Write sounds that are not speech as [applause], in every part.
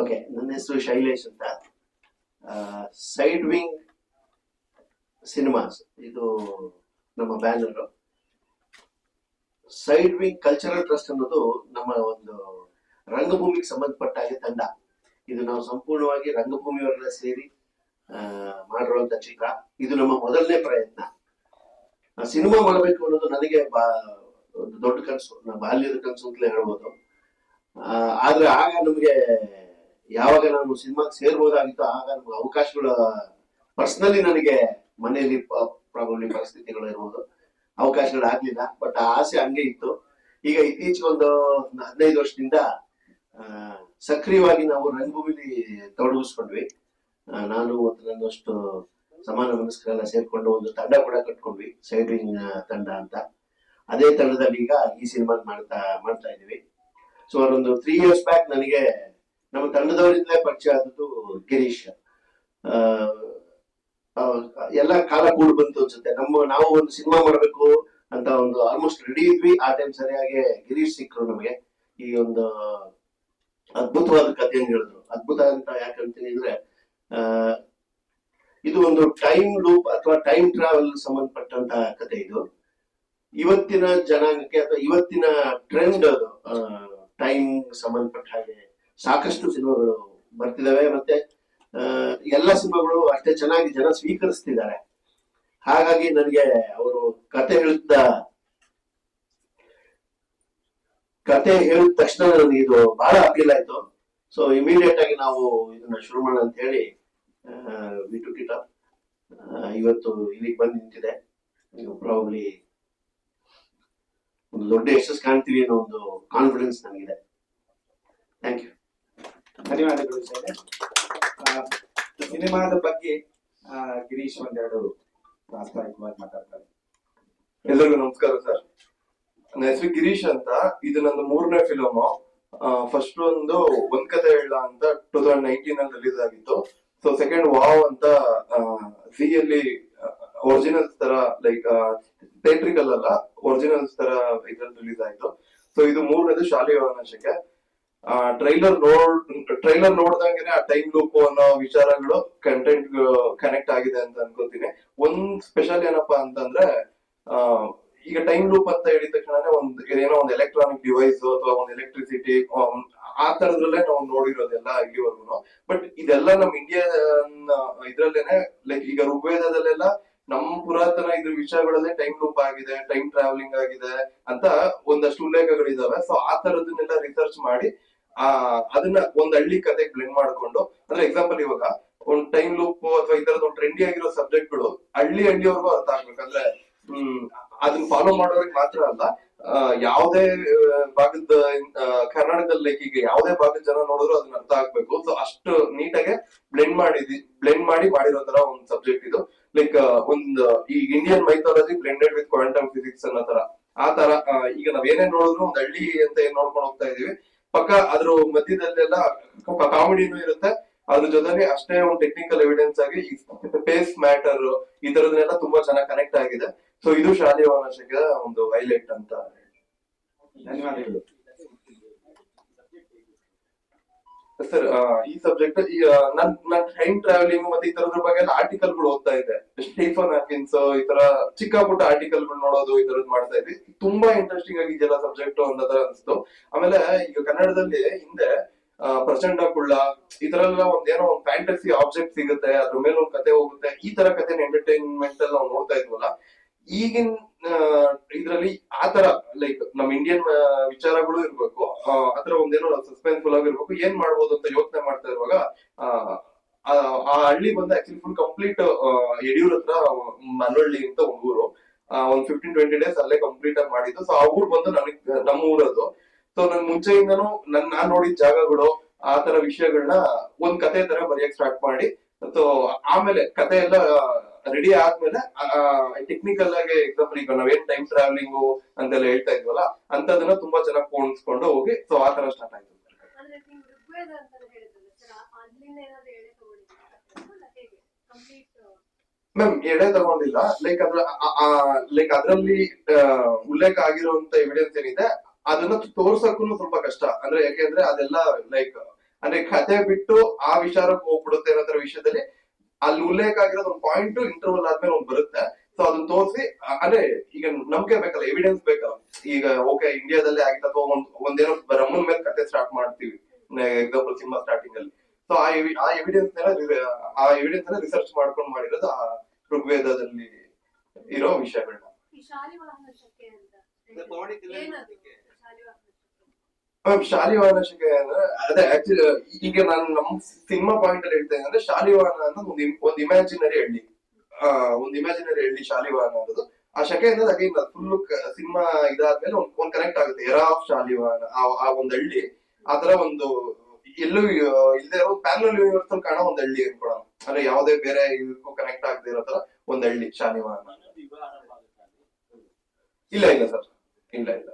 Okay ನನ್ನ ಹೆಸರು ಶೈಲೇಶ್ ಅಂತ. ಸೈಡ್ ವಿಂಗ್ ಸಿನಿಮಾಸ್ ಇದು ನಮ್ಮ banner side wing cultural trust ಅನ್ನೋದು ನಮ್ಮ ಒಂದು ರಂಗಭೂಮಿಗೆ ಸಂಬಂಧಪಟ್ಟ ಹಾಗೆ ತಂಡ. ಇದು ನಾವು ಸಂಪೂರ್ಣವಾಗಿ ರಂಗಭೂಮಿಯವರೆಲ್ಲ ಸೇರಿ ಮಾಡಿರುವಂತ ಚಿತ್ರ. ಇದು ನಮ್ಮ ಮೊದಲನೇ ಪ್ರಯತ್ನ. ಸಿನಿಮಾ ಮಾಡಬೇಕು ಅನ್ನೋದು ನನಗೆ ಒಂದು ದೊಡ್ಡ ಕನಸು. ಬಾಲ್ಯದ ಕನಸು ಅಂತಲೇ ಹೇಳ್ಬೋದು. ಆದ್ರೆ ಆಗ ನಮಗೆ ಯಾವಾಗ ನಾನು ಸಿನಿಮಾಗೆ ಸೇರ್ಬೋದಾಗಿತ್ತು ಆಗ ನಮ್ಗೆ ಅವಕಾಶಗಳ ಪರ್ಸನಲಿ ನನಗೆ ಮನೆಯಲ್ಲಿ ಪ್ರಾಬ್ಲಮ್ ಪರಿಸ್ಥಿತಿಗಳು ಇರ್ಬೋದು. ಅವಕಾಶಗಳು ಆಗ್ಲಿಲ್ಲ ಬಟ್ ಆಸೆ ಹಂಗೆ ಇತ್ತು. ಈಗ ಇತ್ತೀಚೆಗೆ ಒಂದು ಹದಿನೈದು ವರ್ಷದಿಂದ ಸಕ್ರಿಯವಾಗಿ ನಾವು ರಂಗಭೂಮಿಲಿ ತೊಡಗಿಸ್ಕೊಂಡ್ವಿ. ನಾನು ಮತ್ತು ನನ್ನಷ್ಟು ಸಮಾನ ಮನಸ್ಕರೆಲ್ಲ ಸೇರ್ಕೊಂಡು ಒಂದು ತಂಡ ಕೂಡ ಕಟ್ಕೊಂಡ್ವಿ ಸೈಡ್ರಿಂಗ್ ತಂಡ ಅಂತ. ಅದೇ ತಂಡದಲ್ಲಿ ಈಗ ಈ ಸಿನಿಮಾ ಮಾಡ್ತಾ ಮಾಡ್ತಾ ಇದೀವಿ ಸುಮಾರು ಒಂದು ತ್ರೀ ಇಯರ್ಸ್ ಬ್ಯಾಕ್ ನನಗೆ ನಮ್ಮ ತಂಡದವರಿಂದಲೇ ಪರಿಚಯ ಆದದ್ದು ಗಿರೀಶ್. ಎಲ್ಲ ಕಾಲ ಕೂಡ ಬಂತು ಅನ್ಸುತ್ತೆ. ನಮ್ಮ, ನಾವು ಒಂದು ಸಿನಿಮಾ ಮಾಡಬೇಕು ಅಂತ ಒಂದು ಆಲ್ಮೋಸ್ಟ್ ರೆಡಿ ಇದ್ವಿ. ಆ ಟೈಮ್ ಸರಿಯಾಗಿ ಗಿರೀಶ್ ಸಿಕ್ಕರು ನಮಗೆ. ಈ ಒಂದು ಅದ್ಭುತವಾದ ಕಥೆಯನ್ನು ಹೇಳಿದ್ರು. ಅದ್ಭುತ ಅಂತ ಯಾಕಂತೀನಿ ಅಂದ್ರೆ ಇದು ಒಂದು ಟೈಮ್ ಲೂಪ್ ಅಥವಾ ಟೈಮ್ ಟ್ರಾವೆಲ್ ಸಂಬಂಧಪಟ್ಟಂತ ಕತೆ ಇದು. ಇವತ್ತಿನ ಜನಾಂಗಕ್ಕೆ ಅಥವಾ ಇವತ್ತಿನ ಟ್ರೆಂಡ್ ಅದು ಟೈಮ್ ಸಂಬಂಧಪಟ್ಟ ಹಾಗೆ ಸಾಕಷ್ಟು ಸಿನಿಮಾಗಳು ಬರ್ತಿದಾವೆ ಮತ್ತೆ ಎಲ್ಲ ಸಿನಿಮಾಗಳು ಅಷ್ಟೇ ಚೆನ್ನಾಗಿ ಜನ ಸ್ವೀಕರಿಸ್ತಿದ್ದಾರೆ. ಹಾಗಾಗಿ ನನಗೆ ಅವರು ಕತೆ ಹೇಳಿದ ಕತೆ ಹೇಳಿದ ತಕ್ಷಣ ನನಗೆ ಇದು ಬಹಳ ಅಪೀಲ್ ಆಯ್ತು. ಸೊ ಇಮಿಡಿಯೇಟ್ ಆಗಿ ನಾವು ಇದನ್ನ ಶುರು ಮಾಡೋಣ ಅಂತ ಹೇಳಿ ವಿ ಟು ಇಟ್ ಇವತ್ತು ಇಲ್ಲಿಗೆ ಬಂದು ನಿಂತಿದೆ. ಪ್ರಾಬ್ಲಿ ಒಂದು ದೊಡ್ಡ ಯಶಸ್ಸು ಕಾಣ್ತೀವಿ ಅನ್ನೋ ಒಂದು ಕಾನ್ಫಿಡೆನ್ಸ್ ನನಗಿದೆ. ಥ್ಯಾಂಕ್ ಯು ಧನ್ಯವಾದಗಳು ಸಿನಿಮಾದ ಬಗ್ಗೆ ಗಿರೀಶ್ ಒಂದೆರಡು ಪ್ರಾಸ್ತಾವಿಕವಾಗಿ ಮಾತಾಡ್ತಾರೆ. ಎಲ್ಲರಿಗೂ ನಮಸ್ಕಾರ ಸರ್. ನನ್ನ ಹೆಸರು ಗಿರೀಶ್ ಅಂತ. ಇದು ನನ್ನ ಮೂರನೇ ಫಿಲಮ್ ಫಸ್ಟ್ ಒಂದು ಒಂದ್ ಕತೆ ಹೇಳ ಅಂತ ಟೂ ತೌಸಂಡ್ ನೈನ್ಟೀನ್ ಅಲ್ಲಿ ರಿಲೀಸ್ ಆಗಿತ್ತು. ಸೊ ಸೆಕೆಂಡ್ ವಾವ್ ಅಂತ ಸಿಯಲ್ಲಿ ಒರಿಜಿನಲ್ ಒರಿಜಿನಲ್ಸ್ ತರ ಲೈಕ್ ಥಿಯೇಟ್ರಿಕಲ್ ಅಲ್ಲ ಒರಿಜಿನಲ್ಸ್ ತರ ಇದ್ರಲ್ಲಿ ರಿಲೀಸ್ ಆಯ್ತು ಸೊ ಇದು ಮೂರನೇದು ಶಾಲೆಯ ಅವನಾಶಕ್ಕೆ ಟ್ರೈಲರ್ ನೋಡ್ ಟ್ರೈಲರ್ ನೋಡ್ದಂಗೆನೆ ಆ ಟೈಮ್ ಲೂಪ್ ಅನ್ನೋ ವಿಚಾರಗಳು ಕಂಟೆಂಟ್ ಕನೆಕ್ಟ್ ಆಗಿದೆ ಅಂತ ಅನ್ಕೋತೀನಿ ಒಂದ್ ಸ್ಪೆಷಲ್ ಏನಪ್ಪಾ ಅಂತಂದ್ರೆ ಆ, ಈಗ ಟೈಮ್ ಲೂಪ್ ಅಂತ ಹೇಳಿದ ತಕ್ಷಣ ಒಂದ್ ಏನೋ ಒಂದು ಎಲೆಕ್ಟ್ರಾನಿಕ್ ಡಿವೈಸ್ ಅಥವಾ ಒಂದ್ ಎಲೆಕ್ಟ್ರಿಸಿಟಿ ಆ ತರದ್ರಲ್ಲೇ ನಾವು ನೋಡಿರೋದೆಲ್ಲ ಇಲ್ಲಿವರೆಗೂ. ಬಟ್ ಇದೆಲ್ಲ ನಮ್ ಇಂಡಿಯಾ ಇದ್ರಲ್ಲೇನೆ ಲೈಕ್ ಈಗ ಋಗ್ವೇದದಲ್ಲೆಲ್ಲ ನಮ್ ಪುರಾತನ ಇದ್ರ ವಿಷಯಗಳಲ್ಲೇ ಟೈಮ್ ಲೂಪ್ ಆಗಿದೆ ಟೈಮ್ ಟ್ರಾವೆಲಿಂಗ್ ಆಗಿದೆ ಅಂತ ಒಂದಷ್ಟು ಉಲ್ಲೇಖಗಳಿದಾವೆ. ಸೊ ಆ ತರದನ್ನೆಲ್ಲ ರಿಸರ್ಚ್ ಮಾಡಿ ಆ, ಅದನ್ನ ಒಂದ್ ಹಳ್ಳಿ ಕತೆಗೆ ಬ್ಲೆಂಡ್ ಮಾಡ್ಕೊಂಡು, ಅಂದ್ರೆ ಎಕ್ಸಾಂಪಲ್ ಇವಾಗ ಒಂದ್ ಟೈಮ್ ಲೂಪ್ ಅಥವಾ ಈ ತರದ ಒಂದು ಟ್ರೆಂಡಿ ಆಗಿರೋ ಸಬ್ಜೆಕ್ಟ್ಗಳು ಹಳ್ಳಿ ಹಳ್ಳಿಯವ್ರಿಗೂ ಅರ್ಥ ಆಗ್ಬೇಕಂದ್ರೆ ಹ್ಮ್, ಅದನ್ನ ಫಾಲೋ ಮಾಡೋರಿಗೆ ಮಾತ್ರ ಅಲ್ಲ ಯಾವುದೇ ಭಾಗದ ಕರ್ನಾಟಕದಲ್ಲಿ ಈಗ ಯಾವ್ದೇ ಭಾಗದ ಜನ ನೋಡಿದ್ರು ಅದನ್ನ ಅರ್ಥ ಆಗ್ಬೇಕು. ಸೊ ಅಷ್ಟು ನೀಟಾಗೆ ಬ್ಲೆಂಡ್ ಮಾಡಿದಿ ಬ್ಲೆಂಡ್ ಮಾಡಿ ಮಾಡಿರೋ ತರ ಒಂದ್ ಸಬ್ಜೆಕ್ಟ್ ಇದು. ಲೈಕ್ ಒಂದ್, ಈ Indian mythology blended with quantum physics ಅನ್ನೋ ತರ. ಆ ತರ ಈಗ ನಾವ್ ಏನೇನ್ ನೋಡಿದ್ರು ಒಂದ್ ಹಳ್ಳಿ ಅಂತ ಏನ್ ನೋಡ್ಕೊಂಡು ಹೋಗ್ತಾ ಇದೀವಿ. ಪಕ್ಕ ಅದ್ರ ಮಧ್ಯದಲ್ಲೆಲ್ಲ ಕಾಮಿಡಿನೂ ಇರುತ್ತೆ. ಅದ್ರ ಜೊತೆಗೆ ಅಷ್ಟೇ ಒಂದು ಟೆಕ್ನಿಕಲ್ ಎವಿಡೆನ್ಸ್ ಆಗಿ ಫೇಸ್ ಮ್ಯಾಟರ್ ಈ ತರದನ್ನೆಲ್ಲ ತುಂಬಾ ಚೆನ್ನಾಗಿ ಕನೆಕ್ಟ್ ಆಗಿದೆ. ಸೊ ಇದು ಶಾಲೆಯ ಒಂದು ಹೈಲೈಟ್ ಅಂತ ಧನ್ಯವಾದಗಳು. ಸರ್ ಈ ಸಬ್ಜೆಕ್ಟ್ ನನ್ ನನ್ ಟೈಮ್ ಟ್ರಾವೆಲಿಂಗ್ ಮತ್ತೆ ಈ ತರದ ಬಗ್ಗೆ ಎಲ್ಲ ಆರ್ಟಿಕಲ್ಗಳು ಓದ್ತಾ ಇದ್ದೆ. ಸ್ಟೀಫನ್ ಹಾಕಿನ್ಸ್ ಈ ತರ ಚಿಕ್ಕ ಪುಟ್ಟ ಆರ್ಟಿಕಲ್ಗಳು ನೋಡೋದು, ಈ ತರದ್ ಮಾಡ್ತಾ ಇದ್ವಿ. ತುಂಬಾ ಇಂಟ್ರೆಸ್ಟಿಂಗ್ ಆಗಿದೆಯಲ್ಲ ಸಬ್ಜೆಕ್ಟ್ ಅನ್ನೋ ತರ ಅನ್ಸ್ತು. ಆಮೇಲೆ ಈಗ ಕನ್ನಡದಲ್ಲಿ ಹಿಂದೆ ಪ್ರಚಂಡ ಕುಳ್ಳ, ಈ ತರ ಎಲ್ಲ ಒಂದ್ ಏನೋ ಒಂದ್ ಫ್ಯಾಂಟಸಿ ಆಬ್ಜೆಕ್ಟ್ ಸಿಗುತ್ತೆ, ಅದ್ರ ಮೇಲೆ ಒಂದ್ ಕತೆ ಹೋಗುತ್ತೆ, ಈ ತರ ಕತೆ ಎಂಟರ್ಟೈನ್ಮೆಂಟ್ ಅಲ್ಲಿ ನಾವು ನೋಡ್ತಾ ಇದ್ವಲ್ಲ ಈಗಿನ ಇದ್ರಲ್ಲಿ ಆತರ ತರ ಲೈಕ್ ನಮ್ ಇಂಡಿಯನ್ ವಿಚಾರಗಳು ಇರ್ಬೇಕು. ಆತರ ಒಂದೇನೋ ಸಸ್ಪೆನ್ಸ್ಫುಲ್ ಆಗಿರ್ಬೇಕು ಏನ್ ಮಾಡ್ಬೋದು ಅಂತ ಯೋಚನೆ ಮಾಡ್ತಾ ಇರುವಾಗ ಆ, ಹಳ್ಳಿ ಬಂದ ಆಕ್ಚುಲಿ ಫುಲ್ ಕಂಪ್ಲೀಟ್ ಯಡಿಯೂರ್ ಹತ್ರ ಮನಹಳ್ಳಿ ಅಂತ ಒಂದ್ ಊರು. ಒಂದ್ ಫಿಫ್ಟೀನ್ ಟ್ವೆಂಟಿ ಡೇಸ್ ಅಲ್ಲೇ ಕಂಪ್ಲೀಟ್ ಆಗಿ ಮಾಡಿದ್ದು. ಸೊ ಆ ಊರ್ ಬಂದು ನನಗ್ ನಮ್ಮ ಊರದು. ಸೊ ನನ್ ಮುಂಚೆಯಿಂದನೂ ನನ್ ನಾನ್ ನೋಡಿದ ಜಾಗಗಳು ಆ ತರ ವಿಷಯಗಳನ್ನ ಒಂದ್ ಕತೆ ತರ ಬರೆಯಕ್ ಸ್ಟಾರ್ಟ್ ಮಾಡಿ. ಸೊ ಆಮೇಲೆ ಕತೆ ಎಲ್ಲ ರೆಡಿ ಆದ್ಮೇಲೆ ಟೆಕ್ನಿಕಲ್ ಆಗಿ ಎಕ್ಸಾಂಪಲ್ ಈಗ ನಾವೇನ್ ಟೈಮ್ ಟ್ರಾವೆಲಿಂಗ್ ಅಂತೆಲ್ಲ ಹೇಳ್ತಾ ಇದ್ವಲ್ಲ ಅಂತದನ್ನ ತುಂಬಾ ಚೆನ್ನಾಗಿ ಪೋಣಿಸ್ಕೊಂಡು ಹೋಗಿ ಸೊ ಆ ತರ ಸ್ಟಾರ್ಟ್ ಆಯ್ತು. ಮ್ಯಾಮ್ ಎಡೆ ತಗೊಂಡಿಲ್ಲ. ಲೈಕ್ ಅದ್ರ ಲೈಕ್ ಅದ್ರಲ್ಲಿ ಉಲ್ಲೇಖ ಆಗಿರುವಂತ ಎವಿಡೆನ್ಸ್ ಏನಿದೆ ಅದನ್ನ ತೋರ್ಸಕ್ಕೂ ಸ್ವಲ್ಪ ಕಷ್ಟ. ಅಂದ್ರೆ ಯಾಕೆಂದ್ರೆ ಅದೆಲ್ಲ ಲೈಕ್ ಅಂದ್ರೆ ಕತೆ ಬಿಟ್ಟು ಆ ವಿಚಾರಕ್ಕೆ ಹೋಗ್ಬಿಡುತ್ತೆ ಅನ್ನೋ ತರ ವಿಷಯದಲ್ಲಿ ಅಲ್ಲಿ ಉಲ್ಲೇಖ ಆಗಿರೋದು ಒಂದು ಪಾಯಿಂಟ್ ಇಂಟರ್ವಲ್ ಆದ್ಮೇಲೆ ಒಂದು ಬರುತ್ತೆ. ಸೊ ಅದನ್ನ ತೋರಿಸಿ ಅಂದ್ರೆ ಈಗ ನಮ್ಗೆ ಬೇಕಲ್ಲ ಎವಿಡೆನ್ಸ್ ಬೇಕಲ್ಲ. ಈಗ ಓಕೆ ಇಂಡಿಯಾದಲ್ಲೇ ಆಗಿತ್ತು ಅಥವಾ ಒಂದ್ ಒಂದೇನೋ ರಮ್ಮನ್ ಮೇಲೆ ಕತೆ ಸ್ಟಾರ್ಟ್ ಮಾಡ್ತೀವಿ. ಎಕ್ಸಾಂಪಲ್ ಸಿನಿಮಾ ಸ್ಟಾರ್ಟಿಂಗ್ ಅಲ್ಲಿ. ಸೊ ಆ ಆ ಎವಿಡೆನ್ಸ್ ಆ ಎವಿಡೆನ್ಸ್ ರಿಸರ್ಚ್ ಮಾಡ್ಕೊಂಡು ಮಾಡಿರೋದು ಆ ಋಗ್ವೇದದಲ್ಲಿ ಇರೋ ವಿಷಯಗಳನ್ನ ಈ ಶಾಲಿವಾಹನ ಶಕೆ ಅಂತ ಅದೇ ಪೌರಾಣಿಕ ಏನದು ಶಾಲಿವಾಹನ ಶಕೆ ಮ್ಯಾಮ್ ಶಾಲಿವಾಹನ ಶಿಕೆ ಅಂದ್ರೆ ಅದೇ ಆಕ್ಚುಲಿ ಈಗ ನಾನು ನಮ್ ಸಿನಿಮಾ ಪಾಯಿಂಟ್ ಅಲ್ಲಿ ಹೇಳ್ತೇನೆ ಅಂದ್ರೆ ಶಾಲಿವಾಹನ ಅನ್ನೋದು ಒಂದು ಒಂದು ಇಮ್ಯಾಜಿನರಿ ಹಳ್ಳಿ. ಒಂದು ಇಮ್ಯಾಜಿನರಿ ಹಳ್ಳಿ ಶಾಲಿವಾಹನ ಅನ್ನೋದು. ಆ ಶಕೆ ಅನ್ನೋದು ಅಗೇನ್ ಫುಲ್ ಸಿನಿಮಾ ಇದಾದ್ಮೇಲೆ ಒಂದ್ ಒಂದ್ ಕನೆಕ್ಟ್ ಆಗುತ್ತೆ. ಎರಾ ಆಫ್ ಶಾಲಿವಾಹನ ಆ ಒಂದ್ ಹಳ್ಳಿ. ಆತರ ಒಂದು ಎಲ್ಲೂ ಇಲ್ಲದೆ ಇರೋ ಯೂನಿವರ್ಸ್ ಅಲ್ಲಿ ಕಾಣೋ ಒಂದ್ ಹಳ್ಳಿ ಅನ್ಕೊಳ ಅಂದ್ರೆ ಯಾವುದೇ ಬೇರೆ ಇದಕ್ಕೂ ಕನೆಕ್ಟ್ ಆಗದೆ ಇರೋ ತರ ಒಂದ್ ಹಳ್ಳಿ ಶಾಲಿವಾಹನ. ಇಲ್ಲ ಇಲ್ಲ ಸರ್. ಇಲ್ಲ ಇಲ್ಲ.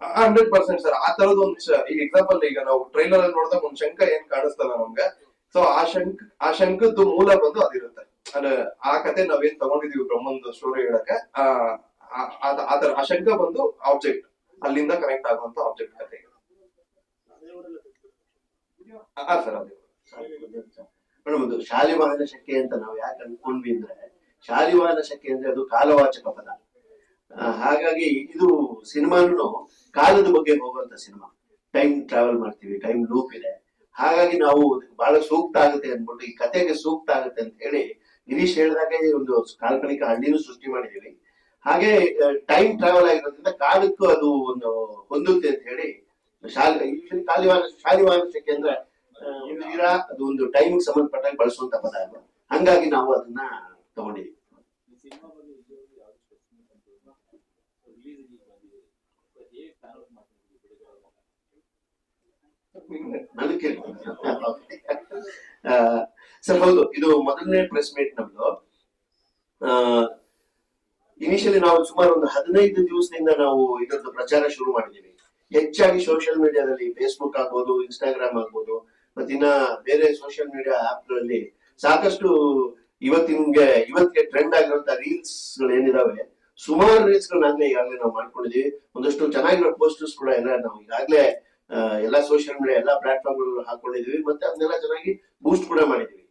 ಹಂಡ್ರೆಡ್ ಪರ್ಸೆಂಟ್ ಸರ್ ಆ ತರದ್ ಒಂದ್ ಈಗ ಎಕ್ಸಾಂಪಲ್ ಈಗ ನಾವು ಟ್ರೈಲರ್ ಅಲ್ಲಿ ನೋಡಿದಾಗ ಒಂದ್ ಶಂಕ ಏನ್ ಕಾಣಿಸ್ತಲ್ಲ ನಮ್ಗೆ? ಸೊ ಆ ಶಂಕ್ ಆ ಶಂಕದ್ದು ಮೂಲ ಬಂದು ಅದಿರುತ್ತೆ. ಅಂದ್ರೆ ಆ ಕತೆ ನಾವೇನ್ ತಗೊಂಡಿದೀವಿ ಬ್ರಹ್ಮಂದು ಸ್ಟೋರಿ ಹೇಳಕ್ಕೆ ಆ ಆ- ಶಂಕ ಬಂದು ಆಬ್ಜೆಕ್ಟ್ ಅಲ್ಲಿಂದ ಕನೆಕ್ಟ್ ಆಗುವಂತ ಆಬ್ಜೆಕ್ಟ್ ಕತೆ ಹಾ ಸರ್ ಅದೇ. ಮೇಡಮ್ ಅದು ಶಂಕೆ ಶಕೆ ಅಂತ ನಾವು ಯಾಕೆ ಅನ್ಕೊಂಡ್ವಿ ಅಂದ್ರೆ ಶಾಲಿವಾಹನ ಶಕೆ ಅಂದ್ರೆ ಅದು ಕಾಲವಾಚಕ ಪದ. ಹಾಗಾಗಿ ಇದು ಸಿನಿಮಾನು ಕಾಲದ ಬಗ್ಗೆ ಹೋಗುವಂತ ಸಿನಿಮಾ. ಟೈಮ್ ಟ್ರಾವೆಲ್ ಮಾಡ್ತೀವಿ ಟೈಮ್ ಲೂಪ್ ಇದೆ. ಹಾಗಾಗಿ ನಾವು ಬಹಳ ಸೂಕ್ತ ಆಗುತ್ತೆ ಅಂದ್ಬಿಟ್ಟು ಈ ಕತೆಗೆ ಸೂಕ್ತ ಆಗುತ್ತೆ ಅಂತ ಹೇಳಿ ಗಿರೀಶ್ ಹೇಳಿದಾಗೆ ಒಂದು ಕಾಲ್ಪನಿಕ ಹಳ್ಳಿನೂ ಸೃಷ್ಟಿ ಮಾಡಿದೀವಿ ಹಾಗೆ ಟೈಮ್ ಟ್ರಾವೆಲ್ ಆಗಿರೋದ್ರಿಂದ ಕಾಲಕ್ಕೂ ಅದು ಒಂದು ಹೊಂದುತ್ತೆ ಅಂತ ಹೇಳಿ ಶಾಲೆ ಕಾಲಿವಾನ ಶಾಲಿವಾನ ಶಕೆ ಅಂದ್ರೆ ಅದು ಒಂದು ಟೈಮ್ ಸಂಬಂಧಪಟ್ಟಾಗ ಬಳಸುವಂತ ಪದ ಅದು. ಹಂಗಾಗಿ ನಾವು ಅದನ್ನ ತಗೊಂಡಿದ್ವಿ ಮಾಡ್ತೀವಿ ಕೇಳಿ ಸರ್, ಹೌದು, ಇದು ಮೊದಲನೇ ಪ್ರೆಸ್ ಮೀಟ್ ನಮ್ದು. ಇನಿಷಿಯಲಿ ನಾವು ಸುಮಾರು ಒಂದು ಹದಿನೈದು ದಿವಸದಿಂದ ನಾವು ಇದರದ್ದು ಪ್ರಚಾರ ಶುರು ಮಾಡಿದ್ದೀವಿ. ಹೆಚ್ಚಾಗಿ ಸೋಷಿಯಲ್ ಮೀಡಿಯಾದಲ್ಲಿ ಫೇಸ್ಬುಕ್ ಆಗ್ಬೋದು ಇನ್ಸ್ಟಾಗ್ರಾಮ್ ಆಗ್ಬೋದು, ಮತ್ತಿನ್ನ ಬೇರೆ ಸೋಷಿಯಲ್ ಮೀಡಿಯಾ ಆಪ್ಗಳಲ್ಲಿ ಸಾಕಷ್ಟು ಇವತ್ತಿನ್ಗೆ ಇವತ್ತಿಗೆ ಟ್ರೆಂಡ್ ಆಗಿರುವಂತ ರೀಲ್ಸ್ಗಳು ಏನಿದಾವೆ, ಸುಮಾರು ರೀಲ್ಸ್ ಗಳನ್ನಾಗ್ಲೇ ಈಗಾಗಲೇ ನಾವು ಮಾಡ್ಕೊಂಡಿದೀವಿ. ಒಂದಷ್ಟು ಚೆನ್ನಾಗಿರೋ ಪೋಸ್ಟರ್ಸ್ ಕೂಡ ಎಲ್ಲ ನಾವು ಈಗಾಗಲೇ ಎಲ್ಲಾ ಸೋಷಿಯಲ್ ಮೀಡಿಯಾ ಎಲ್ಲಾ ಪ್ಲಾಟ್ಫಾರ್ಮ್ಗಳು ಹಾಕೊಂಡಿದೀವಿ. ಮತ್ತೆ ಅದನ್ನೆಲ್ಲ ಚೆನ್ನಾಗಿ ಬೂಸ್ಟ್ ಕೂಡ ಮಾಡಿದೀವಿ.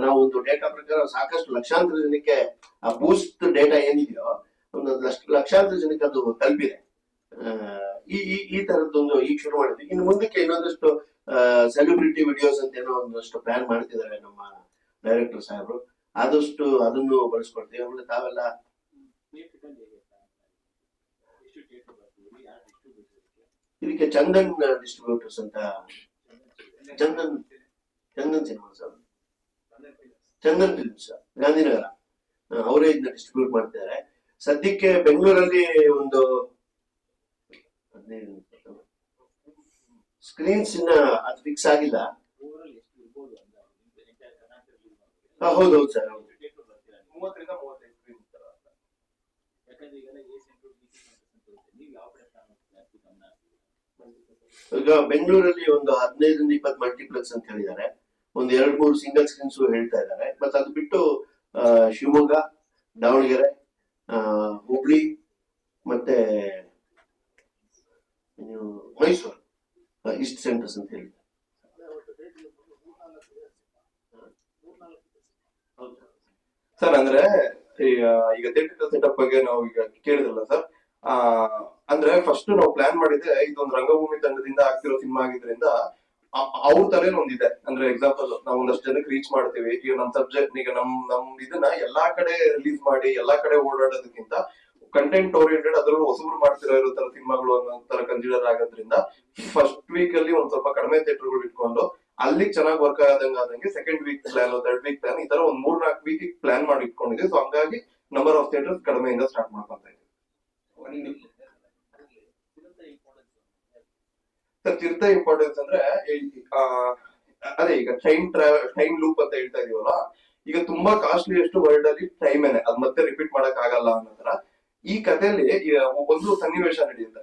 ನಾವು ಒಂದು ಡೇಟಾ ಪ್ರಕಾರ ಸಾಕಷ್ಟು ಲಕ್ಷಾಂತರ ಜನಕ್ಕೆ ಆ ಬೂಸ್ಟ್ ಡೇಟಾ ಏನಿದೆಯೋ, ಒಂದು ಲಕ್ಷ- ಲಕ್ಷಾಂತರ ಜನಕ್ಕೆ ಅದು ತಲುಪಿದೆ. ಈ ಈ ತರದ್ದೊಂದು ಈಗ ಶುರು ಮಾಡಿದ್ವಿ. ಇನ್ನು ಮುಂದಕ್ಕೆ ಇನ್ನೊಂದಷ್ಟು ಸೆಲೆಬ್ರಿಟಿ ವಿಡಿಯೋಸ್ ಅಂತ ಏನೋ ಒಂದಷ್ಟು ಪ್ಲಾನ್ ಮಾಡ್ತಿದ್ದಾರೆ ನಮ್ಮ ಡೈರೆಕ್ಟರ್ ಸಾಹೇಬರು, ಆದಷ್ಟು ಅದನ್ನು ಬಳಸ್ಕೊಡ್ತೀವಿ ಆಮೇಲೆ ತಾವೆಲ್ಲ ಇದಕ್ಕೆ ಚಂದನ್ ಡಿಸ್ಟ್ರಿಬ್ಯೂಟರ್ಸ್ ಅಂತ Chandan Chandan cinema sir. Chandan films Gandhinagar. ಅವರೇ ಇದನ್ನ ಡಿಸ್ಟ್ರಿಬ್ಯೂಟ್ ಮಾಡ್ತಿದ್ದಾರೆ. ಸದ್ಯಕ್ಕೆ ಬೆಂಗಳೂರಲ್ಲಿ ಒಂದು ಸ್ಕ್ರೀನ್ಸ್ ಇನ್ನ ಅದು ಫಿಕ್ಸ್ ಆಗಿಲ್ಲ. ಹೌದು ಸರ್, ಹೌದು. ಮೂವತ್ತರಿಂದ ಮೂವತ್ತೈದು ಸರ್. ಈಗ ಬೆಂಗಳೂರಲ್ಲಿ ಒಂದು ಹದಿನೈದರಿಂದ ಇಪ್ಪತ್ತು ಮಲ್ಟಿಪ್ಲೆಕ್ಸ್ ಅಂತ ಹೇಳಿದ್ದಾರೆ. ಒಂದು ಎರಡು, ಮೂರು ಸಿಂಗಲ್ ಸ್ಕ್ರೀನ್ಸ್ ಹೇಳ್ತಾ ಇದ್ದಾರೆ. ಮತ್ತೆ ಅದು ಬಿಟ್ಟು ಶಿವಮೊಗ್ಗ, ದಾವಣಗೆರೆ ಹುಬ್ಳಿ, ಮತ್ತೆ ಮೈಸೂರು ಇಸ್ಟ್ ಸೆಂಟರ್ಸ್ ಅಂತ ಹೇಳಿ ಸರ್, ಅಂದ್ರೆ ಈಗ ಥಿಯೇಟರ್ ಸೆಟಪ್ ಬಗ್ಗೆ ನಾವು ಈಗ ಕೇಳಿದ್ರಲ್ಲ ಸರ್, ಆ, ಅಂದ್ರೆ ಫಸ್ಟ್ ನಾವು ಪ್ಲಾನ್ ಮಾಡಿದ್ರೆ ಇದೊಂದು ರಂಗಭೂಮಿ ತಂಡದಿಂದ ಆಗ್ತಿರೋ ಸಿನಿಮಾ ಆಗಿದ್ರಿಂದ ಅವ್ರ ತಲೆಯಲ್ಲಿ ಒಂದಿದೆ. ಅಂದ್ರೆ ಎಕ್ಸಾಂಪಲ್ ನಾವು ಒಂದಷ್ಟು ಜನಕ್ಕೆ ರೀಚ್ ಮಾಡ್ತೀವಿ, ಈಗ ನಮ್ ಸಬ್ಜೆಕ್ಟ್ ಈಗ ನಮ್ ನಮ್ ಇದನ್ನ ಎಲ್ಲಾ ಕಡೆ ರಿಲೀಸ್ ಮಾಡಿ, ಎಲ್ಲಾ ಕಡೆ ಓಡಾಡೋದಕ್ಕಿಂತ ಕಂಟೆಂಟ್ ಓರಿಯೆಂಟೆಡ್ ಅದ್ರಲ್ಲೂ ಹೊಸಬ್ರು ಮಾಡ್ತಿರೋ ಇರೋ ತರ ಸಿನಿಮಾಗಳು ಅನ್ನೋ ತರ ಕನ್ಸಿಡರ್ ಆಗೋದ್ರಿಂದ ಫಸ್ಟ್ ವೀಕ್ ಅಲ್ಲಿ ಒಂದ್ ಸ್ವಲ್ಪ ಕಡಿಮೆ ಥಿಯೇಟರ್ಗಳು ಇಟ್ಕೊಂಡು ಅಲ್ಲಿ ಚೆನ್ನಾಗಿ ವರ್ಕ್ ಆದಂಗ ಆದಂಗೆ second week plan third week plan ಈ ತರ ಒಂದ್ ಮೂರ್ ನಾಲ್ಕು ವೀಕ್ ಪ್ಲಾನ್ ಮಾಡಿ ಇಟ್ಕೊಂಡಿದ್ದೆ. ಸೊ ಹಂಗಾಗಿ ನಂಬರ್ ಆಫ್ ಥಿಯೇಟರ್ಸ್ ಕಡಿಮೆಯಿಂದ ಸ್ಟಾರ್ಟ್ ಮಾಡ್ಕೊಂತ ಇದೆ ಸರ್ ತಿರ್ತ ಇಂಪಾರ್ಟೆನ್ಸ್ ಅಂದ್ರೆ ಅದೇ ಈಗ ಟ್ರಾವೆಲ್ ಟೈಮ್ ಲೂಪ್ ಅಂತ ಹೇಳ್ತಾ ಇದೀವಲ್ಲ, ಈಗ ತುಂಬಾ ಕಾಸ್ಟ್ಲಿ ಎಷ್ಟು ವರ್ಲ್ಡ್ ಅಲ್ಲಿ ಟೈಮ್ ಏನೆ, ಅದ್ ಮತ್ತೆ ರಿಪೀಟ್ ಮಾಡಕ್ ಆಗಲ್ಲ ಅನ್ನೋ ತರ ಈ ಕಥೆಯಲ್ಲಿ ಒಂದು ಸನ್ನಿವೇಶ ನಡೆಯುತ್ತೆ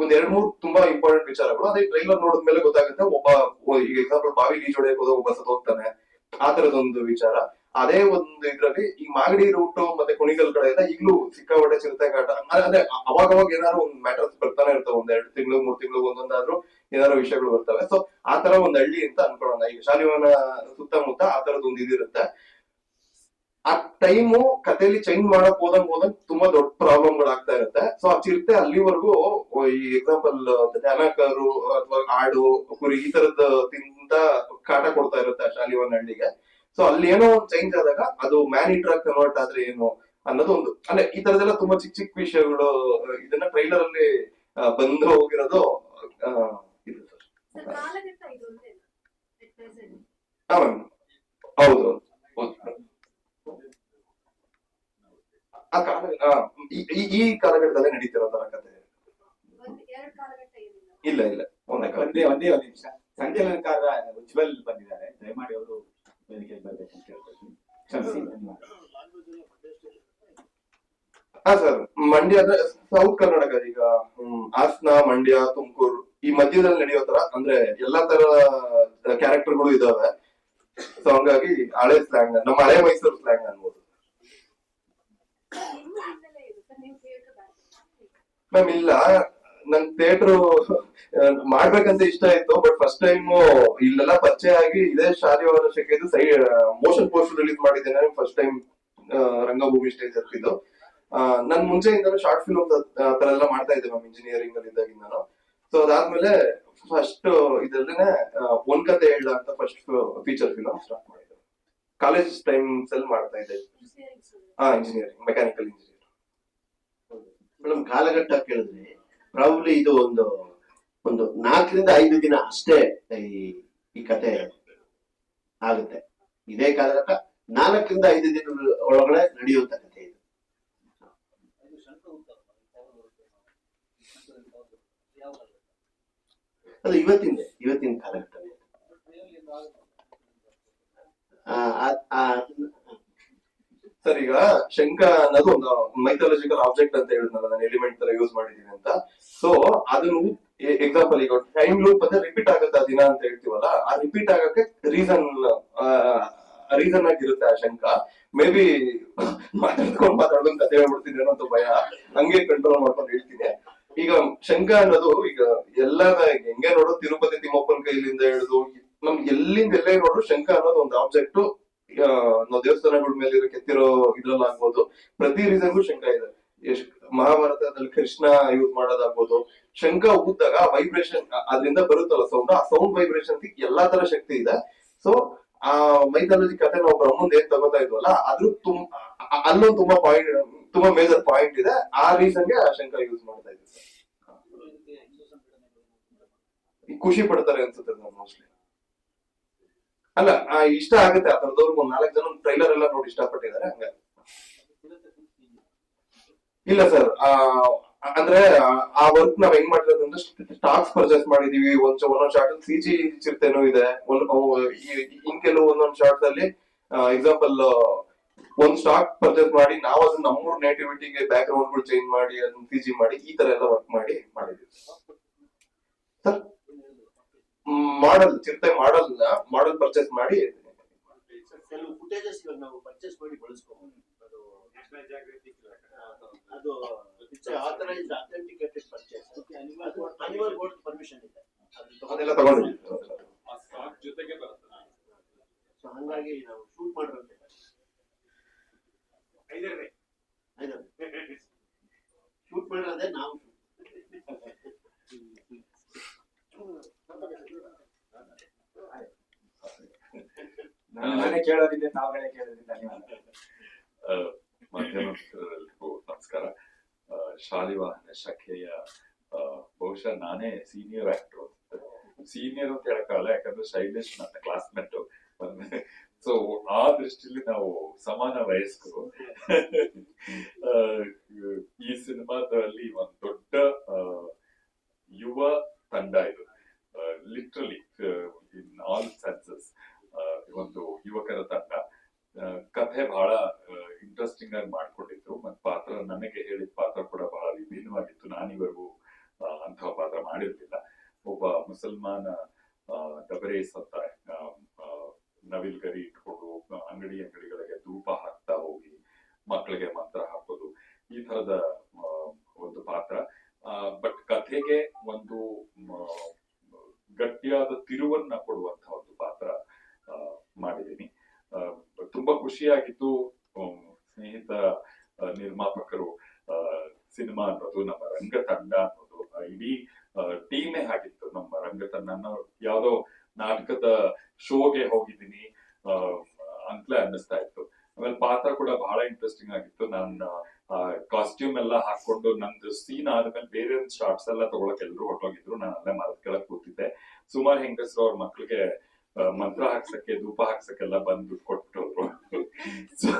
ಒಂದ್ ಎರಡ್ ಮೂರ್ ತುಂಬಾ ಇಂಪಾರ್ಟೆಂಟ್ ವಿಚಾರಗಳು. ಅದೇ ಟ್ರೈಲರ್ ನೋಡಿದ್ಮೇಲೆ ಗೊತ್ತಾಗುತ್ತೆ ಒಬ್ಬ ಈಗ ಎಕ್ಸಾಂಪಲ್ ಬಾವಿ ಈಜ್ ಹೊಡೆಯಕ್ ಹೋದ ಒಬ್ಬ ಸತ್ ಹೋಗ್ತಾನೆ ಆ ತರದೊಂದು ವಿಚಾರ. ಅದೇ ಒಂದು ಇದ್ರಲ್ಲಿ ಈ ಮಾಗಡಿ ರೂಟ್ ಮತ್ತೆ ಕುಣಿಗಲ್ ಕಡೆ ಎಲ್ಲ ಈಗಲೂ ಸಿಕ್ಕಾಪಟ್ಟೆ ಚಿರತೆ ಕಾಟ ಅಂದ್ರೆ ಅವಾಗ ಅವಾಗ ಏನಾದ್ರು ಒಂದ್ ಮ್ಯಾಟರ್ಸ್ ಬರ್ತಾನೆ ಇರ್ತವೆ. ಒಂದ್ ಎರಡು ತಿಂಗಳು, ಮೂರ್ ತಿಂಗಳು ಒಂದೊಂದಾದ್ರೂ ಏನಾದ್ರು ವಿಷಯಗಳು ಬರ್ತವೆ. ಸೊ ಆ ತರ ಒಂದ್ ಹಳ್ಳಿ ಅಂತ ಅನ್ಕೊಳ್ಳೋಣ. ಈಗ ಶಾಲಿವನ ಸುತ್ತಮುತ್ತ ಆ ತರದ್ ಒಂದ್ ಇದಿರುತ್ತೆ. ಆ ಟೈಮು ಕಥೆಯಲ್ಲಿ ಚೇಂಜ್ ಮಾಡಕ್ ಹೋದಂಗ್ ಹೋದಂಗ್ ತುಂಬಾ ದೊಡ್ಡ ಪ್ರಾಬ್ಲಮ್ ಆಗ್ತಾ ಇರುತ್ತೆ. ಸೊ ಆ ಚಿರತೆ ಅಲ್ಲಿವರೆಗೂ ಈ ಎಕ್ಸಾಂಪಲ್ ದನಕರು ಅಥವಾ ಆಡು, ಕುರಿ, ಈ ತರದ ತಿಂತ ಕಾಟ ಕೊಡ್ತಾ ಇರುತ್ತೆ ಶಾಲಿವನ್ ಹಳ್ಳಿಗೆ. ಸೊ ಅಲ್ಲಿ ಏನೋ ಒಂದು ಚೇಂಜ್ ಆದಾಗ ಅದು ಮ್ಯಾನ್ ಟ್ರಕ್ ಕನ್ವರ್ಟ್ ಆದ್ರೆ ಏನು ಅನ್ನೋದು ಒಂದು, ಅಂದ್ರೆ ಈ ತರದೆಲ್ಲ ತುಂಬಾ ಚಿಕ್ಕ ಚಿಕ್ಕ ವಿಷಯಗಳು, ಇದನ್ನ ಟ್ರೈಲರ್ ಅಲ್ಲಿ ಬಂದು ಹೋಗಿರೋದು ಆ, ಇದು ಸರ್ ಸರ್ ಕಾಲಘಟ್ಟ ಇದು ಒಂದೇನಾ At present. ಹಾ ಮ್ಯಾಮ್ ಹೌದು ಹೌದು. ಆ ಕಾಲ ಆ, ಈ- ಈ- ಕಾಲಘಟ್ಟದಲ್ಲೇ ನಡೀತಿರೋ ತರ ಕತೆ ಇಲ್ಲ ಇಲ್ಲ. ಒಂದೇ ಒಂದೇ ಒಂದೇ ನಿಮಿಷ. ಸಂಕಲನಕಾರ ಉಜ್ವಲ್ ಬಂದಿದ್ದಾರೆ. ದಯಮಾಡಿ ಅವರು ವೇದಿಕೆಗೆ ಬರ್ಬೇಕಂತ ಕೇಳ್ಕೊಳ್ತೀನಿ ಕ್ಷಮಿಸಿ ಧನ್ಯವಾದ. ಹಾ ಸರ್. ಮಂಡ್ಯ ಅಂದ್ರೆ ಸೌತ್ ಕರ್ನಾಟಕ ಈಗ ಹ್ಮ್, ಹಾಸನ ಮಂಡ್ಯ ತುಮಕೂರು ಈ ಮಧ್ಯದಲ್ಲಿ ನಡೆಯೋ ತರ ಅಂದ್ರೆ ಎಲ್ಲಾ ತರ ಕ್ಯಾರೆಕ್ಟರ್ಗಳು ಇದಾವೆ. ಸೊ ಹಂಗಾಗಿ ಹಳೆ ಸ್ಲ್ಯಾಂಗ್ ನಮ್ಮ ಹಳೆ ಮೈಸೂರು ಸ್ಲ್ಯಾಂಗ್ ಅನ್ಬೋದು ನಿಮ್ಮ ಹಿನ್ನೆಲೆ ಇದು ಸರ್ ನೀವು ಥಿಯೇಟರ್ ಬ್ಯಾಕ್ ಮ್ಯಾಮ್ ಇಲ್ಲ. ನನ್ ಥಿಯೇಟರ್ ಮಾಡ್ಬೇಕಂತ ಇಷ್ಟ ಇತ್ತು ಬಟ್ ಫಸ್ಟ್ ಟೈಮ್ ಇಲ್ಲೆಲ್ಲ ಪರಿಚಯ ಆಗಿ ಇದೇ ಶಾಲೆ ವರ್ಷಕ್ಕೆ ಸೈ ಮೋಷನ್ ಪೋಸ್ಟ್ ರಿಲೀಸ್ ಮಾಡಿದ್ದೇನೆ. ಫಸ್ಟ್ ಟೈಮ್ ರಂಗಭೂಮಿ ಸ್ಟೇಜ್ ಹತ್ತಿದ್ದು. ನನ್ ಮುಂಚೆಯಿಂದಲೂ ಶಾರ್ಟ್ ಫಿಲ್ಮ್ ತರ ಎಲ್ಲ ಮಾಡ್ತಾ ಇದ್ದೆ ಮ್ಯಾಮ್ ಇಂಜಿನಿಯರಿಂಗ್ ಅಲ್ಲಿ ಇದ್ದಾಗಿಂದ ನಾನು ಸೊ ಅದಾದ್ಮೇಲೆ ಫಸ್ಟ್ ಇದ್ರಲ್ಲೇನೆ ಒಂದ್ ಕತೆ ಹೇಳ ಅಂತ ಫಸ್ಟ್ ಫೀಚರ್ ಫಿಲ್ಮ್ ಸ್ಟಾರ್ಟ್ ಮಾಡಿದ್ದೆ. ಕಾಲೇಜ್ ಟೈಮ್ಸ್ ಅಲ್ಲಿ ಮಾಡ್ತಾ ಇದ್ದೆ. ಇಂಜಿನಿಯರಿಂಗ್ ಹಾ ಇಂಜಿನಿಯರಿಂಗ್ ಮೆಕ್ಯಾನಿಕಲ್ ಇಂಜಿನಿಯರ್ ಮೇಡಮ್, ಕಾಲಘಟ್ಟ ಕೇಳಿದ್ರೆ ಪ್ರಾಬ್ಲಿ ಇದು ಒಂದು ಒಂದು ನಾಲ್ಕರಿಂದ ಐದು ದಿನ ಅಷ್ಟೇ ಈ ಈ ಕತೆ ಆಗುತ್ತೆ. ಇದೇ ಕಾಲಘಟ್ಟ ನಾಲ್ಕರಿಂದ ಐದು ದಿನ ಒಳಗಡೆ ನಡೆಯುವಂತ ಕತೆ ಇದು. ಅದು ಇವತ್ತಿನ ಆ- ಆ- ಸರ್, ಈಗ ಶಂಕ ಅನ್ನೋದು ಒಂದು ಮೈಥಾಲಜಿಕಲ್ ಆಬ್ಜೆಕ್ಟ್ ಅಂತ ಹೇಳಿದ್ನಲ್ಲ, ನಾನು ಎಲಿಮೆಂಟ್ ತರ ಯೂಸ್ ಮಾಡಿದೀನಿ ಅಂತ. ಸೊ ಅದನ್ನು ಎಕ್ಸಾಂಪಲ್ ಈಗ ಟೈಮ್ ಲೂಪ್ ಅಂದ್ರೆ ರಿಪೀಟ್ ಆಗುತ್ತೆ ಆ ದಿನ ಅಂತ ಹೇಳ್ತೀವಲ್ಲ, ಆ ರಿಪೀಟ್ ಆಗಕ್ಕೆ ರೀಸನ್ ರೀಸನ್ ಆಗಿರುತ್ತೆ ಆ ಶಂಕ. ಮೇ ಬಿ ಮಾತಾಡ್ಕೊಂಡು ಮಾತಾಡೋದು ಕತೆ ಹೇಳ್ಬಿಡ್ತೀನಿ ಅನ್ನೋ ಭಯ, ಹಂಗೆ ಕಂಟ್ರೋಲ್ ಮಾಡ್ಕೊಂಡು ಹೇಳ್ತೀನಿ. ಈಗ ಶಂಕ ಅನ್ನೋದು ಈಗ ಎಲ್ಲ ಹೆಂಗೆ ನೋಡೋ ತಿರುಪತಿ ತಿಮ್ಮಪ್ಪನ ಕೈಲಿಂದ ಹಿಡಿದು, ನಮ್ಗೆ ಎಲ್ಲಿಂದ ಎಲ್ಲೇ ನೋಡ್ರು ಶಂಕ ಅನ್ನೋದು ಒಂದು ಆಬ್ಜೆಕ್ಟ್ ನಾವು ದೇವಸ್ಥಾನಗಳ ಮೇಲೆ ಇರೋ ಕೆತ್ತಿರೋ ಇದ್ರಲ್ಲಿ ಆಗ್ಬೋದು. ಪ್ರತಿ ರೀಸನ್ಗೂ ಶಂಕ ಇದೆ. ಮಹಾಭಾರತದಲ್ಲಿ ಕೃಷ್ಣ ಯೂಸ್ ಮಾಡೋದಾಗ್ಬೋದು. ಶಂಕ ಊದ್ದಾಗ ವೈಬ್ರೇಷನ್ ಅದರಿಂದ ಬರುತ್ತಲ್ಲ ಸೌಂಡ್ ಆ ಸೌಂಡ್ ವೈಬ್ರೇಷನ್ ಎಲ್ಲಾ ತರ ಶಕ್ತಿ ಇದೆ. ಸೊ ಆ ಮೈಥಾಲಜಿ ಕತೆ ನಾವು ಬ್ರಹ್ಮಂದ್ ಏನ್ ತಗೋತಾ ಇದ್ವಲ್ಲ ಅದ್ರ ತುಂಬ ಅಲ್ಲೊಂದು ತುಂಬಾ ಪಾಯಿಂಟ್ ತುಂಬಾ ಮೇಜರ್ ಪಾಯಿಂಟ್ ಇದೆ. ಆ ರೀಸನ್ಗೆ ಆ ಶಂಕ ಯೂಸ್ ಮಾಡ್ತಾ ಇದ್ದೀವಿ. ಈ ಖುಷಿ ಪಡ್ತಾರೆ ಅನ್ಸುತ್ತೆ ಮೋಸ್ಟ್ಲಿ ಅಲ್ಲ ಆ, ಇಷ್ಟ ಆಗುತ್ತೆ ಆ ಥರದವ್ರಿಗೆ ಒಂದ್ ನಾಲ್ಕು ಜನ ಟ್ರೈಲರ್ ಎಲ್ಲ ನೋಡಿ ಇಷ್ಟಪಟ್ಟಿದ್ದಾರೆ ಹಂಗ. ಇಲ್ಲ ಸರ್ ಅಂದ್ರೆ ಆ- ಆ ವರ್ಕ್ ನಾವ್ ಹೆಂಗ್ ಮಾಡಿರೋದು ಅಂದ್ರೆ ಸ್ಟಾಕ್ಸ್ ಪರ್ಚೇಸ್ ಮಾಡಿದೀವಿ ಒಂದ್ ಒಂದೊಂದ್ ಶಾರ್ಟ್ ಸಿ ಜಿ ಚಿರತೆನೂ ಇದೆ. ಇನ್ ಕೆಲವು ಒಂದೊಂದ್ ಶಾರ್ಟ್ ಅಲ್ಲಿ ಎಕ್ಸಾಂಪಲ್ ಒಂದ್ ಸ್ಟಾಕ್ ಪರ್ಚೇಸ್ ಮಾಡಿ ನಾವು ಅದನ್ನ ನಮ್ಮೂರ್ ನೇಟಿವಿಟಿಗೆ ಬ್ಯಾಕ್ ಗ್ರೌಂಡ್ ಚೇಂಜ್ ಮಾಡಿ ಅದನ್ನ ಸಿ ಜಿ ಮಾಡಿ ಈ ತರ ಎಲ್ಲ ವರ್ಕ್ ಮಾಡಿ ಮಾಡಿದೀವಿ. ಸರ್ ಮಾಡಲ್ ಚಿಂತೆ ಮಾಡಲ್ ಮಾಡಲ್ ಪರ್ಚೇಸ್ ಮಾಡಿ ಕೆಲವು ಫುಟೇಜಸ್ ನಾವು ಪರ್ಚೇಸ್ ಮಾಡಿ ಬಳಸ್ಕೋಬಹುದು ಅದು ಅದು authorised authenticated purchase animal board permission ಇದೆ. ಅದೆಲ್ಲ ತಗೊಂಡಿದ್ದೀವಿ ಸೊ ಹಂಗಾಗಿ ನಾವು ಶೂಟ್ ಮಾಡಿರೋದು ಶೂಟ್ ಮಾಡಿರೋದೇ ನಾವು ನಾನು ಕೇಳೋದಿದ್ದೆ ತಾವುಗಳೇ ಮಾಧ್ಯಮದವರೆಲ್ಲರಿಗೂ ನಮಸ್ಕಾರ. ಶಾಲಿ ಶಾಲಿವಾಹನ ಶಾಖೆಯ ಬಹುಶಃ ನಾನೇ ಸೀನಿಯರ್ ಆಕ್ಟರ್ ಸೀನಿಯರ್ ಅಂತ ಹೇಳಕ್ಕಾಗಲ್ಲ, ಯಾಕಂದ್ರೆ ಶೈಲೇಶ್ ನನ್ನ ಕ್ಲಾಸ್ಮೇಟ್ ಸೊ ಆ ದೃಷ್ಟಿಯಲ್ಲಿ ನಾವು ಸಮಾನ ವಯಸ್ಕರು. ಈ ಸಿನಿಮಾದಲ್ಲಿ ಒಂದು ದೊಡ್ಡ ಯುವ ತಂಡ ಇದು. ಲಿಟ್ರಲಿ ಇನ್ ಆಲ್ ಸೆನ್ಸಸ್ ಒಂದು ಯುವಕರ ತಂಡ. Uh, ಕಥೆ ಬಹಳ uh, ಇಂಟ್ರೆಸ್ಟಿಂಗ್ ಆಗಿ ಮಾಡ್ಕೊಂಡಿತ್ತು ಮತ್ತೆ ಪಾತ್ರ, ನನಗೆ ಹೇಳಿದ ಪಾತ್ರ ಕೂಡ ಬಹಳ ವಿಭಿನ್ನವಾಗಿತ್ತು. ನಾನಿವರೆಗೂ ಅಂತಹ ಪಾತ್ರ ಮಾಡಿರ್ಲಿಲ್ಲ. ಒಬ್ಬ ಮುಸಲ್ಮಾನ ದಬರೆ ಅಂತ ನವಿಲ್ ಗರಿ ಇಟ್ಕೊಂಡು ಅಂಗಡಿ ಅಂಗಡಿಗಳಿಗೆ ಧೂಪ ಹಾಕ್ತಾ ಹೋಗಿ ಮಕ್ಕಳಿಗೆ ಮಂತ್ರ ಹಾಕೋದು, ಈ ತರದ ಒಂದು ಪಾತ್ರ. ಬಟ್ ಕಥೆಗೆ ಒಂದು ಗಟ್ಟಿಯಾದ ತಿರುವನ್ನ ಕೊಡುವಂತ ಒಂದು ಪಾತ್ರ ಮಾಡಿದ್ದೀನಿ. ತುಂಬಾ ಖುಷಿಯಾಗಿತ್ತು ಸ್ನೇಹಿತ ನಿರ್ಮಾಪಕರು ಸಿನಿಮಾ ಅನ್ನೋದು, ನಮ್ಮ ರಂಗ ತಂಡ ಅನ್ನೋದು ಇಡೀ ಟೀಮೇ ಆಗಿತ್ತು ನಮ್ಮ ರಂಗ ತಂಡ ಯಾವುದೋ ನಾಟಕದ ಶೋಗೆ ಹೋಗಿದ್ದೀನಿ ಅಹ್ ಅಂತಲೇ ಅನ್ನಿಸ್ತಾ ಇತ್ತು. ಆಮೇಲೆ ಪಾತ್ರ ಕೂಡ ಬಹಳ ಇಂಟ್ರೆಸ್ಟಿಂಗ್ ಆಗಿತ್ತು. ನನ್ನ ಕಾಸ್ಟ್ಯೂಮ್ ಎಲ್ಲ ಹಾಕೊಂಡು ನಂದು ಸೀನ್ ಆದ್ಮೇಲೆ ಬೇರೆ ಶಾರ್ಟ್ಸ್ ಎಲ್ಲ ತಗೊಳಕ್ ಎಲ್ರು ಹೊರಟೋಗಿದ್ರು. ನಾನು ಅಲ್ಲೇ ಮರದ ಕೆಳಗ್ ಕೂತಿದ್ದೆ. ಸುಮಾರು ಹೆಂಗಸರು ಅವ್ರ ಮಕ್ಳಿಗೆ ಮಂತ್ರ ಹಾಕ್ಸಕ್ಕೆ, ಧೂಪ ಹಾಕ್ಸಕ್ಕೆಲ್ಲ ಬಂದು ಕೊಟ್ಟವ್ರು ಸೊ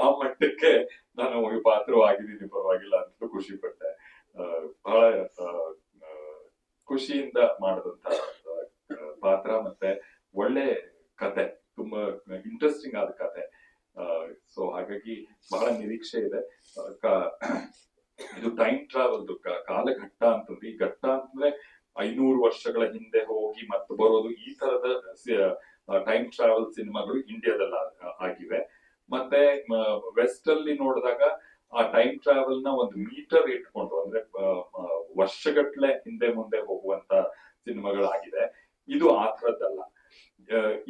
ಆ ಮಟ್ಟಕ್ಕೆ ನಾನು ಪಾತ್ರ ಆಗಿದ್ದೀನಿ ಪರವಾಗಿಲ್ಲ ಅಂತ ಖುಷಿ ಪಟ್ಟೆ. ಬಹಳ ಖುಷಿಯಿಂದ ಮಾಡಿದಂತ ಪಾತ್ರ ಮತ್ತೆ ಒಳ್ಳೆ ಕತೆ, ತುಂಬಾ ಇಂಟ್ರೆಸ್ಟಿಂಗ್ ಆದ ಕತೆ. ಸೊ ಹಾಗಾಗಿ ಬಹಳ ನಿರೀಕ್ಷೆ ಇದೆ. ಇದು ಟೈಮ್ ಟ್ರಾವೆಲ್ ಕಾಲಘಟ್ಟ ಅಂತಂದ್ರೆ, ಈ ಘಟ್ಟ ಅಂತಂದ್ರೆ ಐನೂರು ವರ್ಷಗಳ ಹಿಂದೆ ಹೋಗಿ ಮತ್ತೆ ಬರೋದು ಈ ತರದ ಟೈಮ್ ಟ್ರಾವೆಲ್ ಸಿನಿಮಾಗಳು ಇಂಡಿಯಾದಲ್ಲಿ ಆಗಿವೆ. ಮತ್ತೆ ವೆಸ್ಟ್ ಅಲ್ಲಿ ನೋಡಿದಾಗ ಆ ಟೈಮ್ ಟ್ರಾವೆಲ್ನ ಒಂದು ಮೀಟರ್ ಇಟ್ಕೊಂಡು, ಅಂದ್ರೆ ವರ್ಷಗಟ್ಲೆ ಹಿಂದೆ ಮುಂದೆ ಹೋಗುವಂತ ಸಿನಿಮಾಗಳಾಗಿದೆ. ಇದು ಆ ಥರದ್ದಲ್ಲ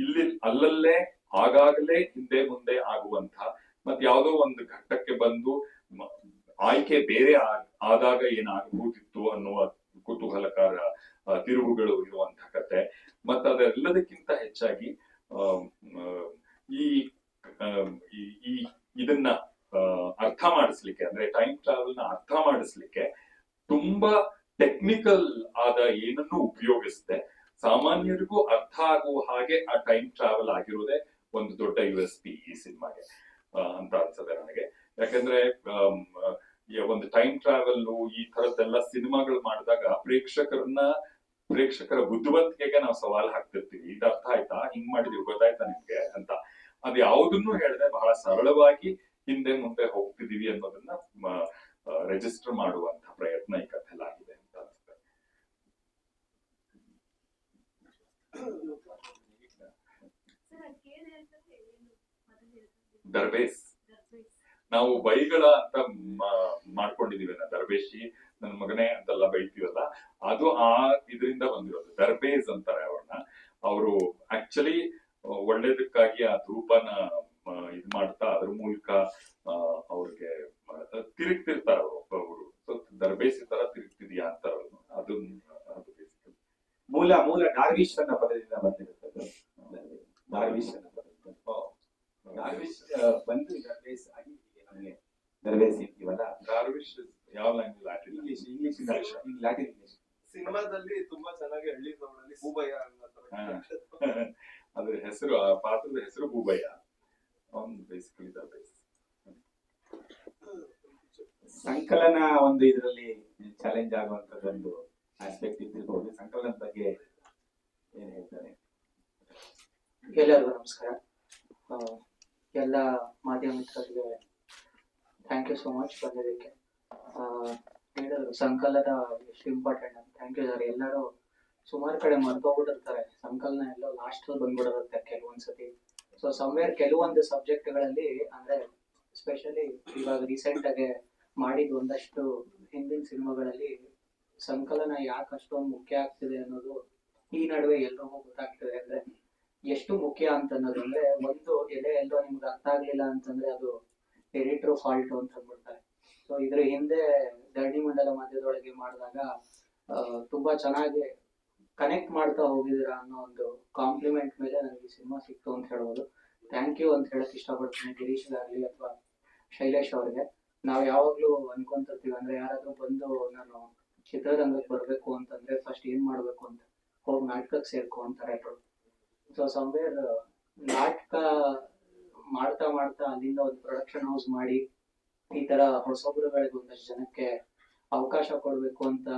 ಇಲ್ಲಿ ಅಲ್ಲಲ್ಲೇ ಆಗಾಗಲೇ ಹಿಂದೆ ಮುಂದೆ ಆಗುವಂತ ಮತ್ ಯಾವುದೋ ಒಂದು ಘಟ್ಟಕ್ಕೆ ಬಂದು ಆಯ್ಕೆ ಬೇರೆ ಆದಾಗ ಏನಾಗಬಹುದಿತ್ತು ಅನ್ನುವ ಕುತೂಹಲಕಾರ ತಿರುವುಗಳು ಇರುವಂತ ಕತೆ ಮತ್ತೆ ಅದೆಲ್ಲದಕ್ಕಿಂತ ಹೆಚ್ಚಾಗಿ ಈ ಈ- ಇದನ್ನ ಅರ್ಥ ಮಾಡಿಸ್ಲಿಕ್ಕೆ ಅಂದ್ರೆ ಟೈಮ್ ಟ್ರಾವೆಲ್ನ ಅರ್ಥ ಮಾಡಿಸ್ಲಿಕ್ಕೆ ತುಂಬಾ ಟೆಕ್ನಿಕಲ್ ಆದ ಏನನ್ನು ಉಪಯೋಗಿಸಿದೆ. ಸಾಮಾನ್ಯರಿಗೂ ಅರ್ಥ ಆಗುವ ಹಾಗೆ ಆ ಟೈಮ್ ಟ್ರಾವೆಲ್ ಆಗಿರೋದೇ. ಒಂದು ದೊಡ್ಡ ಯು ಎಸ್ ಪಿ ಈ ಸಿನಿಮಾಗೆ ಅಂತ ಅನ್ಸುತ್ತೆ ನನಗೆ. ಯಾಕಂದ್ರೆ ಒಂದು ಟೈಮ್ ಟ್ರಾವೆಲ್ ಈ ತರದ್ದೆಲ್ಲ ಸಿನಿಮಾಗಳು ಮಾಡಿದಾಗ ಪ್ರೇಕ್ಷಕರನ್ನ, ಪ್ರೇಕ್ಷಕರ ಬುದ್ಧಿವಂತಿಕೆಗೆ ನಾವು ಸವಾಲ್ ಹಾಕ್ತಿರ್ತೀವಿ. ಇದು ಅರ್ಥ ಆಯ್ತಾ? ಹಿಂಗ್ ಮಾಡಿದೀವಿ, ಗೊತ್ತಾಯ್ತಾ ನಿಮ್ಗೆ ಅಂತ. ಅದು ಯಾವುದನ್ನು ಹೇಳದೆ ಬಹಳ ಸರಳವಾಗಿ ಹಿಂದೆ ಮುಂದೆ ಹೋಗ್ತಿದೀವಿ ಅನ್ನೋದನ್ನ ರೆಜಿಸ್ಟರ್ ಮಾಡುವಂತ ಪ್ರಯತ್ನ ಈ ಕಥೆಲಾಗಿದೆ ಅಂತ ಅನ್ಸುತ್ತೆ [coughs] ಸರ್ ಅದಕ್ಕೆ ಏನ್ ಹೇಳ್ತಾರೆ ಏನು ಮೊದಲು ಹೇಳ್ತಾರೆ ದರ್ಬೇಸ್. ನಾವು ಬೈಗಳ ಅಂತ ಮಾಡ್ಕೊಂಡಿದೀವಲ್ಲ ಮಾಡ್ಕೊಂಡಿದೀವಿ ದರ್ಬೇಶಿ ನನ್ನ ಮಗನೇ ಅಂತೆಲ್ಲ ಬೈತೀವಲ್ಲ, ಅದು ಆ ಇದರಿಂದ ಬಂದಿರೋದು. ದರ್ಬೇಸ್ ಅಂತಾರೆ ಅವ್ರನ್ನ. ಅವರು ಆಕ್ಚುಲಿ ಒಳ್ಳೇದಕ್ಕಾಗಿ ಆ ಧೂಪನ ಇದ್ ಮಾಡ್ತಾ ಅದ್ರ ಮೂಲಕ ಅವ್ರಿಗೆ ತಿರುಗ್ತಿರ್ತಾರ ಅವರು ದರ್ಬೇಸಿ ತರ ತಿರುಗ್ತಿದ್ಯಾ ಅಂತಾರ ಅದು ಮೂಲ ಮೂಲ ಡಾರ್ವಿಶ್ ಅನ್ನ ಪದದಿಂದ ಬಂದಿರುತ್ತದೆ ಡಾರ್ವಿಶ್ ಅನ್ನೋ ಡಾರ್ವಿಶ್ ಆ, ಬಂದು ಡರ್ವೇಸ್ ಆಗಿ ನಮಗೆ ಡರ್ವೇಸ್ ಇರ್ತೀವಲ್ಲ ಡಾರ್ವಿಶ್ ಯಾವ language English English English Latin English ಸಿನಿಮಾದಲ್ಲಿ ತುಂಬಾ ಚೆನ್ನಾಗಿ ಹಳ್ಳಿ ಸೌಂಡಲ್ಲಿ ಹೂಬಯ್ಯ ಅನ್ನೋ ತರ ಹಾ. [laughs] ಅದ್ರ ಹೆಸರು ಆ ಪಾತ್ರದ ಹೆಸರು ಭೂಬಯ್ಯ. ಅವ್ನು ಬೇಸಿಕಲಿ ದರ್ಬೇಸ್ ಸಂಕಲನ ಒಂದು ಇದರಲ್ಲಿ ಚಾಲೆಂಜ್ ಆಗುವಂತದ್ದೊಂದು ಆಸ್ಪೆಕ್ಟ್ ಇದ್ದಿರ್ಬೋದು. ಸಂಕಲನದ ಬಗ್ಗೆ ಏನ್ ಹೇಳ್ತಾರೆ? ಎಲ್ಲರಿಗೂ ನಮಸ್ಕಾರ. ಆ, ಎಲ್ಲ ಮಾಧ್ಯಮ ಮಿತ್ರರಿಗೆ ಥ್ಯಾಂಕ್ ಯು ಸೋ ಮಚ್ ಬಂದಿದ್ದಕ್ಕೆ. ಹೇಳಿದ್ರು ಸಂಕಲನ ಎಷ್ಟು ಇಂಪಾರ್ಟೆಂಟ್ ಅಂತ. ಥ್ಯಾಂಕ್ ಯು ಸರ್ ಎಲ್ಲರೂ ಸುಮಾರು ಕಡೆ ಮರ್ತೋಗ್ಬಿಟ್ಟಿರ್ತಾರೆ ಸಂಕಲನ ಎಲ್ಲ ಲಾಸ್ಟ್ ಬಂದ್ಬಿಡಿರುತ್ತೆ ಕೆಲವೊಂದ್ಸತಿ. ಸೊ ಸಮ್ವೇರ್ ಕೆಲವೊಂದು ಸಬ್ಜೆಕ್ಟ್ಗಳಲ್ಲಿ ಅಂದ್ರೆ ಸ್ಪೆಷಲಿ ಇವಾಗ ರೀಸೆಂಟ್ ಆಗಿ ಮಾಡಿದ ಒಂದಷ್ಟು ಹಿಂದಿನ ಸಿನಿಮಾಗಳಲ್ಲಿ ಸಂಕಲನ ಯಾಕೆ ಅಷ್ಟೊಂದು ಮುಖ್ಯ ಆಗ್ತಿದೆ ಅನ್ನೋದು ಈ ನಡುವೆ ಎಲ್ರಿಗೂ ಗೊತ್ತಾಗ್ತಿದೆ. ಅಂದ್ರೆ ಎಷ್ಟು ಮುಖ್ಯ ಅಂತ ಅನ್ನೋದು ಅಂದ್ರೆ ಒಂದು ಎಲೆ ಎಲ್ಲೋ ನಿಮ್ಗೆ ಅರ್ಥ ಆಗ್ಲಿಲ್ಲ ಅಂತಂದ್ರೆ ಅದು ಎಡಿಟರ್ ಫಾಲ್ಟ್ ಅಂತ ಅಂದ್ಬಿಡ್ತಾರೆ ಸೊ ಇದ್ರ ಹಿಂದೆ ಧರಣಿ ಮಂಡಲ ಮಧ್ಯದೊಳಗೆ ಮಾಡಿದಾಗ ತುಂಬಾ ಚೆನ್ನಾಗಿ ಕನೆಕ್ಟ್ ಮಾಡ್ತಾ ಹೋಗಿದ್ದೀರಾ ಅನ್ನೋ ಒಂದು ಕಾಂಪ್ಲಿಮೆಂಟ್ ಮೇಲೆ ನನಗೆ ಸಿನಿಮಾ ಸಿಕ್ತು ಅಂತ ಹೇಳ್ಬೋದು. ಥ್ಯಾಂಕ್ ಯು ಅಂತ ಹೇಳಕ್ ಇಷ್ಟಪಡ್ತೀನಿ. ಆಗ್ಲಿ ಅಥವಾ ಶೈಲೇಶ್ ಅವ್ರಿಗೆ. ನಾವು ಯಾವಾಗ್ಲೂ ಅನ್ಕೊಂತಿರ್ತೀವಿ, ಅಂದ್ರೆ ಯಾರಾದ್ರೂ ಬಂದು ನಾನು ಚಿತ್ರರಂಗಕ್ಕೆ ಬರ್ಬೇಕು ಅಂತಂದ್ರೆ ಫಸ್ಟ್ ಏನ್ ಮಾಡ್ಬೇಕು ಅಂತ, ಹೋಗಿ ನಾಟಕಕ್ಕೆ ಸೇರ್ಕೊ ಅಂತಾರೆ ಸೊ ಸಮ್ವೇರ್ ನಾಟಕ ಮಾಡ್ತಾ ಮಾಡ್ತಾ ಅಲ್ಲಿಂದ ಒಂದು ಪ್ರೊಡಕ್ಷನ್ ಹೌಸ್ ಮಾಡಿ ಈ ತರ ಹೊಸಬ್ರುಗಳಿಗೆ ಒಂದಷ್ಟು ಜನಕ್ಕೆ ಅವಕಾಶ ಕೊಡಬೇಕು ಅಂತ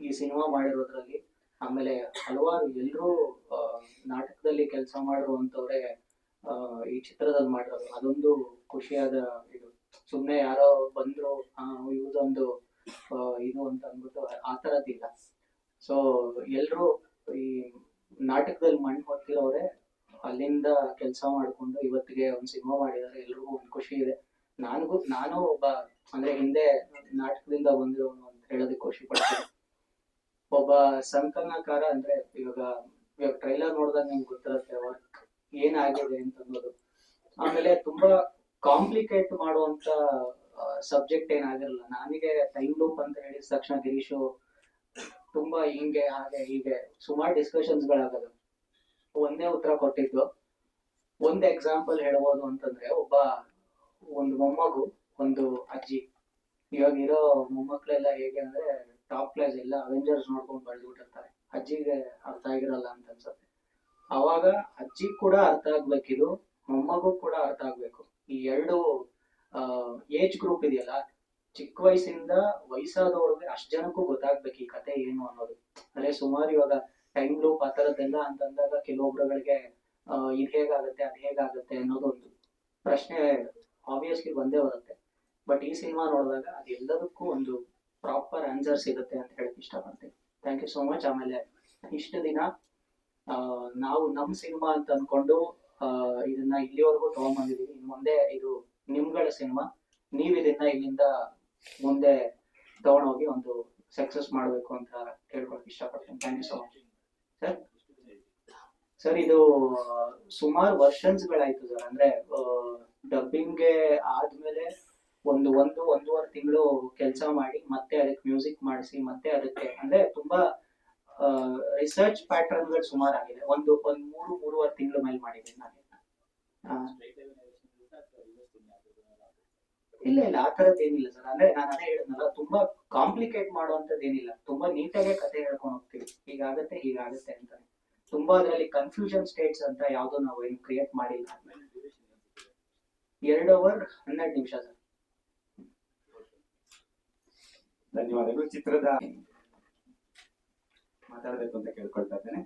ಈ ಸಿನಿಮಾ ಮಾಡಿರೋದ್ರಲ್ಲಿ. ಆಮೇಲೆ ಹಲವಾರು ಎಲ್ಲರೂ ನಾಟಕದಲ್ಲಿ ಕೆಲಸ ಮಾಡಿರುವಂತವ್ರೆ ಈ ಚಿತ್ರದಲ್ಲಿ ಮಾಡಿರೋದು. ಅದೊಂದು ಖುಷಿಯಾದ ಇದು. ಸುಮ್ನೆ ಯಾರೋ ಬಂದ್ರು ಆ, ಇದು ಅಂತ ಅಂದ್ಬಿಟ್ಟು ಆ ಥರದ್ದಿಲ್ಲ ಸೊ ಎಲ್ರು ಈ ನಾಟಕದಲ್ಲಿ ಮಣ್ಣು ಹೊತ್ತಿರೋರೆ, ಅಲ್ಲಿಂದ ಕೆಲಸ ಮಾಡ್ಕೊಂಡು ಇವತ್ತಿಗೆ ಒಂದು ಸಿನಿಮಾ ಮಾಡಿದ್ದಾರೆ ಎಲ್ರಿಗೂ ಒಂದು ಖುಷಿ ಇದೆ. ನನಗೂ, ನಾನು ಒಬ್ಬ, ಅಂದ್ರೆ ಹಿಂದೆ ನಾಟಕದಿಂದ ಬಂದಿರೋನು ಅಂತ ಹೇಳೋದಕ್ಕೆ ಖುಷಿ ಪಡ್ತೀನಿ. ಒಬ್ಬ ಸಂಕಲನಕಾರ ಅಂದ್ರೆ ಇವಾಗ ಇವಾಗ ಟ್ರೈಲರ್ ನೋಡಿದಾಗ ನಿಮ್ಗೆ ಗೊತ್ತಿರುತ್ತೆ ವರ್ಕ್ ಏನಾಗಿದೆ ಅಂತ ಅನ್ನೋದು ಆಮೇಲೆ ತುಂಬಾ ಕಾಂಪ್ಲಿಕೇಟ್ ಮಾಡುವಂತ ಸಬ್ಜೆಕ್ಟ್ ಏನಾಗಿರಲ್ಲ. ನನಗೆ ಟೈಮ್ ಲೂಪ್ ಅಂತ ಹೇಳಿದ ತಕ್ಷಣ ಗಿರೀಶು ತುಂಬಾ ಹಿಂಗೆ ಹಾಗೆ ಹೀಗೆ ಸುಮಾರು ಡಿಸ್ಕಷನ್ಸ್ ಗಳಾಗದು. ಒಂದೇ ಉತ್ತರ ಕೊಟ್ಟಿದ್ದು. ಒಂದ್ ಎಕ್ಸಾಂಪಲ್ ಹೇಳ್ಬೋದು ಅಂತಂದ್ರೆ ಒಬ್ಬ ಒಂದು ಮೊಮ್ಮಗು, ಒಂದು ಅಜ್ಜಿ. ಇವಾಗ ಇರೋ ಮೊಮ್ಮಕ್ಳೆಲ್ಲ ಹೇಗೆ ಅಂದ್ರೆ ಟಾಪ್ ಕ್ಲಾಸ್ ಎಲ್ಲ ಅವೆಂಜರ್ಸ್ ನೋಡ್ಕೊಂಡು ಬೆಳೆದ್ಬಿಟ್ಟಿರ್ತಾರೆ ಅಜ್ಜಿಗೆ ಅರ್ಥ ಆಗಿರಲ್ಲ ಅಂತ ಅನ್ಸುತ್ತೆ. ಅವಾಗ ಅಜ್ಜಿ ಕೂಡ ಅರ್ಥ ಆಗ್ಬೇಕಿದು, ಮೊಮ್ಮಗು ಕೂಡ ಅರ್ಥ ಆಗ್ಬೇಕು. ಈ ಎರಡು ಏಜ್ ಗ್ರೂಪ್ ಇದೆಯಲ್ಲ ಚಿಕ್ಕ ವಯಸ್ಸಿಂದ ವಯಸ್ಸಾದವ್ರಿಗೆ ಅಷ್ಟ್ ಜನಕ್ಕೂ ಗೊತ್ತಾಗ್ಬೇಕು ಈ ಕತೆ ಏನು ಅನ್ನೋದು. ಅಂದ್ರೆ ಸುಮಾರು ಇವಾಗ ಟೈಮ್ ಲೂಪ್ ಆ ಅಂತ ಅಂತಂದಾಗ ಕೆಲವೊಬ್ರುಗಳಿಗೆ ಆ, ಇದ್ ಹೇಗಾಗುತ್ತೆ ಅದ್ ಹೇಗಾಗುತ್ತೆ ಅನ್ನೋದೊಂದು ಪ್ರಶ್ನೆ ಆಬ್ವಿಯಸ್ಲಿ ಬಂದೇ ಬರುತ್ತೆ. ಬಟ್ ಈ ಸಿನಿಮಾ ನೋಡಿದಾಗ ಅದೆಲ್ಲದಕ್ಕೂ ಒಂದು ಪ್ರಾಪರ್ ಆನ್ಸರ್ ಸಿಗುತ್ತೆ ಅಂತ ಹೇಳಕ್ ಇಷ್ಟಪಡ್ತೀನಿ. ಥ್ಯಾಂಕ್ ಯು ಸೋ ಮಚ್ ಆಮೇಲೆ ಇಷ್ಟು ದಿನ ಆ, ನಾವು ನಮ್ ಸಿನಿಮಾ ಅಂತ ಅನ್ಕೊಂಡು ಇದನ್ನ ಇಲ್ಲಿವರೆಗೂ ತಗೊಂಡ್ಬಂದಿದೀವಿ. ಇನ್ ಮುಂದೆ ಇದು ನಿಮ್ಗಳ ಸಿನಿಮಾ ನೀವ್ ಇದನ್ನ ಇಲ್ಲಿಂದ ಮುಂದೆ ತಗೊಂಡೋಗಿ ಒಂದು ಸಕ್ಸಸ್ ಮಾಡಬೇಕು ಅಂತ ಕೇಳ್ಕೊಳಕ್ ಇಷ್ಟಪಡ್ತೀನಿ. Thank you so much sir sir ಇದು, ಸುಮಾರು ವರ್ಷನ್ಸ್ ಗಳಾಯ್ತು ಸರ್ ಅಂದ್ರೆ ಡಬ್ಬಿಂಗ್ಗೆ ಆದ್ಮೇಲೆ ಒಂದು ಒಂದು, ಒಂದೂವರೆ ತಿಂಗಳು ಕೆಲಸ ಮಾಡಿ, ಮತ್ತೆ ಅದಕ್ಕೆ ಮ್ಯೂಸಿಕ್ ಮಾಡಿಸಿ, ಮತ್ತೆ ಅದಕ್ಕೆ, ಅಂದ್ರೆ ತುಂಬಾ ರಿಸರ್ಚ್ ಪ್ಯಾಟರ್ನ್ಗಳು ಸುಮಾರು ಆಗಿದೆ. ಒಂದು, ಒಂದ್ ಮೂರು, ಮೂರುವರೆ ತಿಂಗಳ ಮೇಲೆ ಮಾಡಿದ್ದೀನಿ ನಾನು. ಇಲ್ಲ ಇಲ್ಲ ಆ ತರದ್ ಏನಿಲ್ಲ ಸರ್. ಅಂದ್ರೆ ನಾನು ಅದೇ ಹೇಳಿದ್ನಲ್ಲ ತುಂಬಾ ಕಾಂಪ್ಲಿಕೇಟ್ ಮಾಡುವಂತದ್ದು ಏನಿಲ್ಲ. ತುಂಬಾ ನೀಟಾಗೆ ಕತೆ ಹೇಳ್ಕೊಂಡು ಹೋಗ್ತೀವಿ. ಹೀಗಾಗತ್ತೆ ಹೀಗಾಗತ್ತೆ ಅಂತ ತುಂಬಾ ಅದರಲ್ಲಿ ಕನ್ಫ್ಯೂಷನ್ ಸ್ಟೇಟ್ಸ್ ಅಂತ ಯಾವ್ದು ನಾವು ಏನು ಕ್ರಿಯೇಟ್ ಮಾಡಿಲ್ಲ. ಎರಡು ಅವರ್ ಹನ್ನೆರಡು ನಿಮಿಷ ಸರ್. ಧನ್ಯವಾದಗಳು. ಚಿತ್ರದ ಮಾತಾಡಬೇಕು ಅಂತ ಕೇಳ್ಕೊಳ್ತಾ ಇದ್ದೇನೆ.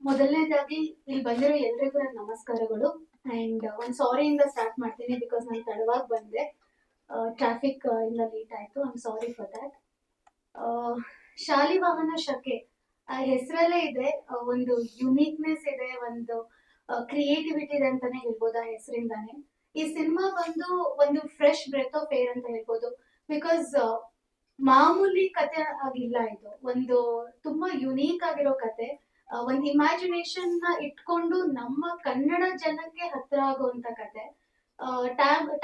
ಮೊದಲನೇದಾಗಿ ಇಲ್ಲಿ ಬಂದಿರೋ ಎಲ್ರಿಗೂ ನನ್ನ ನಮಸ್ಕಾರಗಳು. ಅಂಡ್ ಒಂದು ಸಾರಿಯಿಂದ ಸ್ಟಾರ್ಟ್ ಮಾಡ್ತೀನಿ ಬಿಕಾಸ್ ನಾನು ತಡವಾಗಿ ಬಂದೆ. ಟ್ರಾಫಿಕ್ ಇಂದ ಲೇಟ್ ಆಯ್ತು. I'm sorry for that Shalivahana Shake. ಆ, ಹೆಸರಲ್ಲೇ ಇದೆ. ಒಂದು ಯುನೀಕ್ನೆಸ್ ಇದೆ, ಒಂದು ಕ್ರಿಯೇಟಿವಿಟಿ ಇದೆ ಅಂತಾನೆ ಹೇಳ್ಬೋದು ಆ ಹೆಸರಿಂದಾನೆ. ಈ ಸಿನಿಮಾ ಬಂದು ಒಂದು ಫ್ರೆಶ್ ಬ್ರೆತ್ ಆಫ್ ಏರ್ ಅಂತ ಹೇಳ್ಬೋದು. ಬಿಕಾಸ್ ಮಾಮೂಲಿ ಕತೆ ಆಗಿಲ್ಲ ಇದು. ಒಂದು ತುಂಬಾ ಯುನೀಕ್ ಆಗಿರೋ ಕತೆ. ಒಂದು ಇಮ್ಯಾಜಿನೇಷನ್ನ ಇಟ್ಕೊಂಡು ನಮ್ಮ ಕನ್ನಡ ಜನಕ್ಕೆ ಹತ್ರ ಆಗುವಂತ ಕತೆ.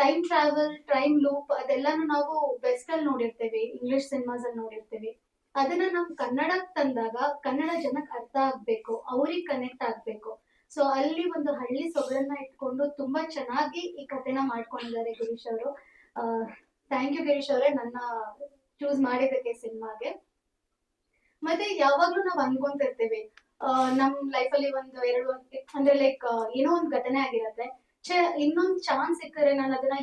ಟೈಮ್ ಟ್ರಾವೆಲ್ ಟೈಮ್ ಲೂಪ್ ಅದೆಲ್ಲಾನು ನಾವು ಬೆಸ್ಟ್ ಅಲ್ಲಿ ನೋಡಿರ್ತೇವೆ ಇಂಗ್ಲಿಷ್ ಸಿನಿಮಾಸ್ ಅಲ್ಲಿ ನೋಡಿರ್ತೇವೆ. ಅದನ್ನ ನಾವು ಕನ್ನಡಕ್ ತಂದಾಗ ಕನ್ನಡ ಜನಕ್ಕೆ ಅರ್ಥ ಆಗ್ಬೇಕು, ಅವ್ರಿಗೆ ಕನೆಕ್ಟ್ ಆಗ್ಬೇಕು. ಸೊ ಅಲ್ಲಿ ಒಂದು ಹಳ್ಳಿ ಸೊಗಡನ್ನ ಇಟ್ಕೊಂಡು ತುಂಬಾ ಚೆನ್ನಾಗಿ ಈ ಕಥೆನ ಮಾಡ್ಕೊಂಡಿದ್ದಾರೆ ಗಿರೀಶ್ ಅವರು. ಥ್ಯಾಂಕ್ ಯು ಗಿರೀಶ್ ಅವರೇ ನನ್ನ ಚೂಸ್ ಮಾಡಿದಕ್ಕೆ ಸಿನಿಮಾಗೆ ಮತ್ತೆ ಯಾವಾಗ್ಲೂ ನಾವ್ ಅನ್ಕೊಂತಿರ್ತೀವಿ ನಮ್ ಅಲ್ಲಿ ಒಂದು ಎರಡು, ಅಂದ್ರೆ ಲೈಕ್ ಏನೋ ಒಂದು ಘಟನೆ ಆಗಿರತ್ತೆ. ಇನ್ನೊಂದ್ ಚಾನ್ಸ್ ಸಿಕ್ಕರೆ ನಾನು ಅದನ್ನ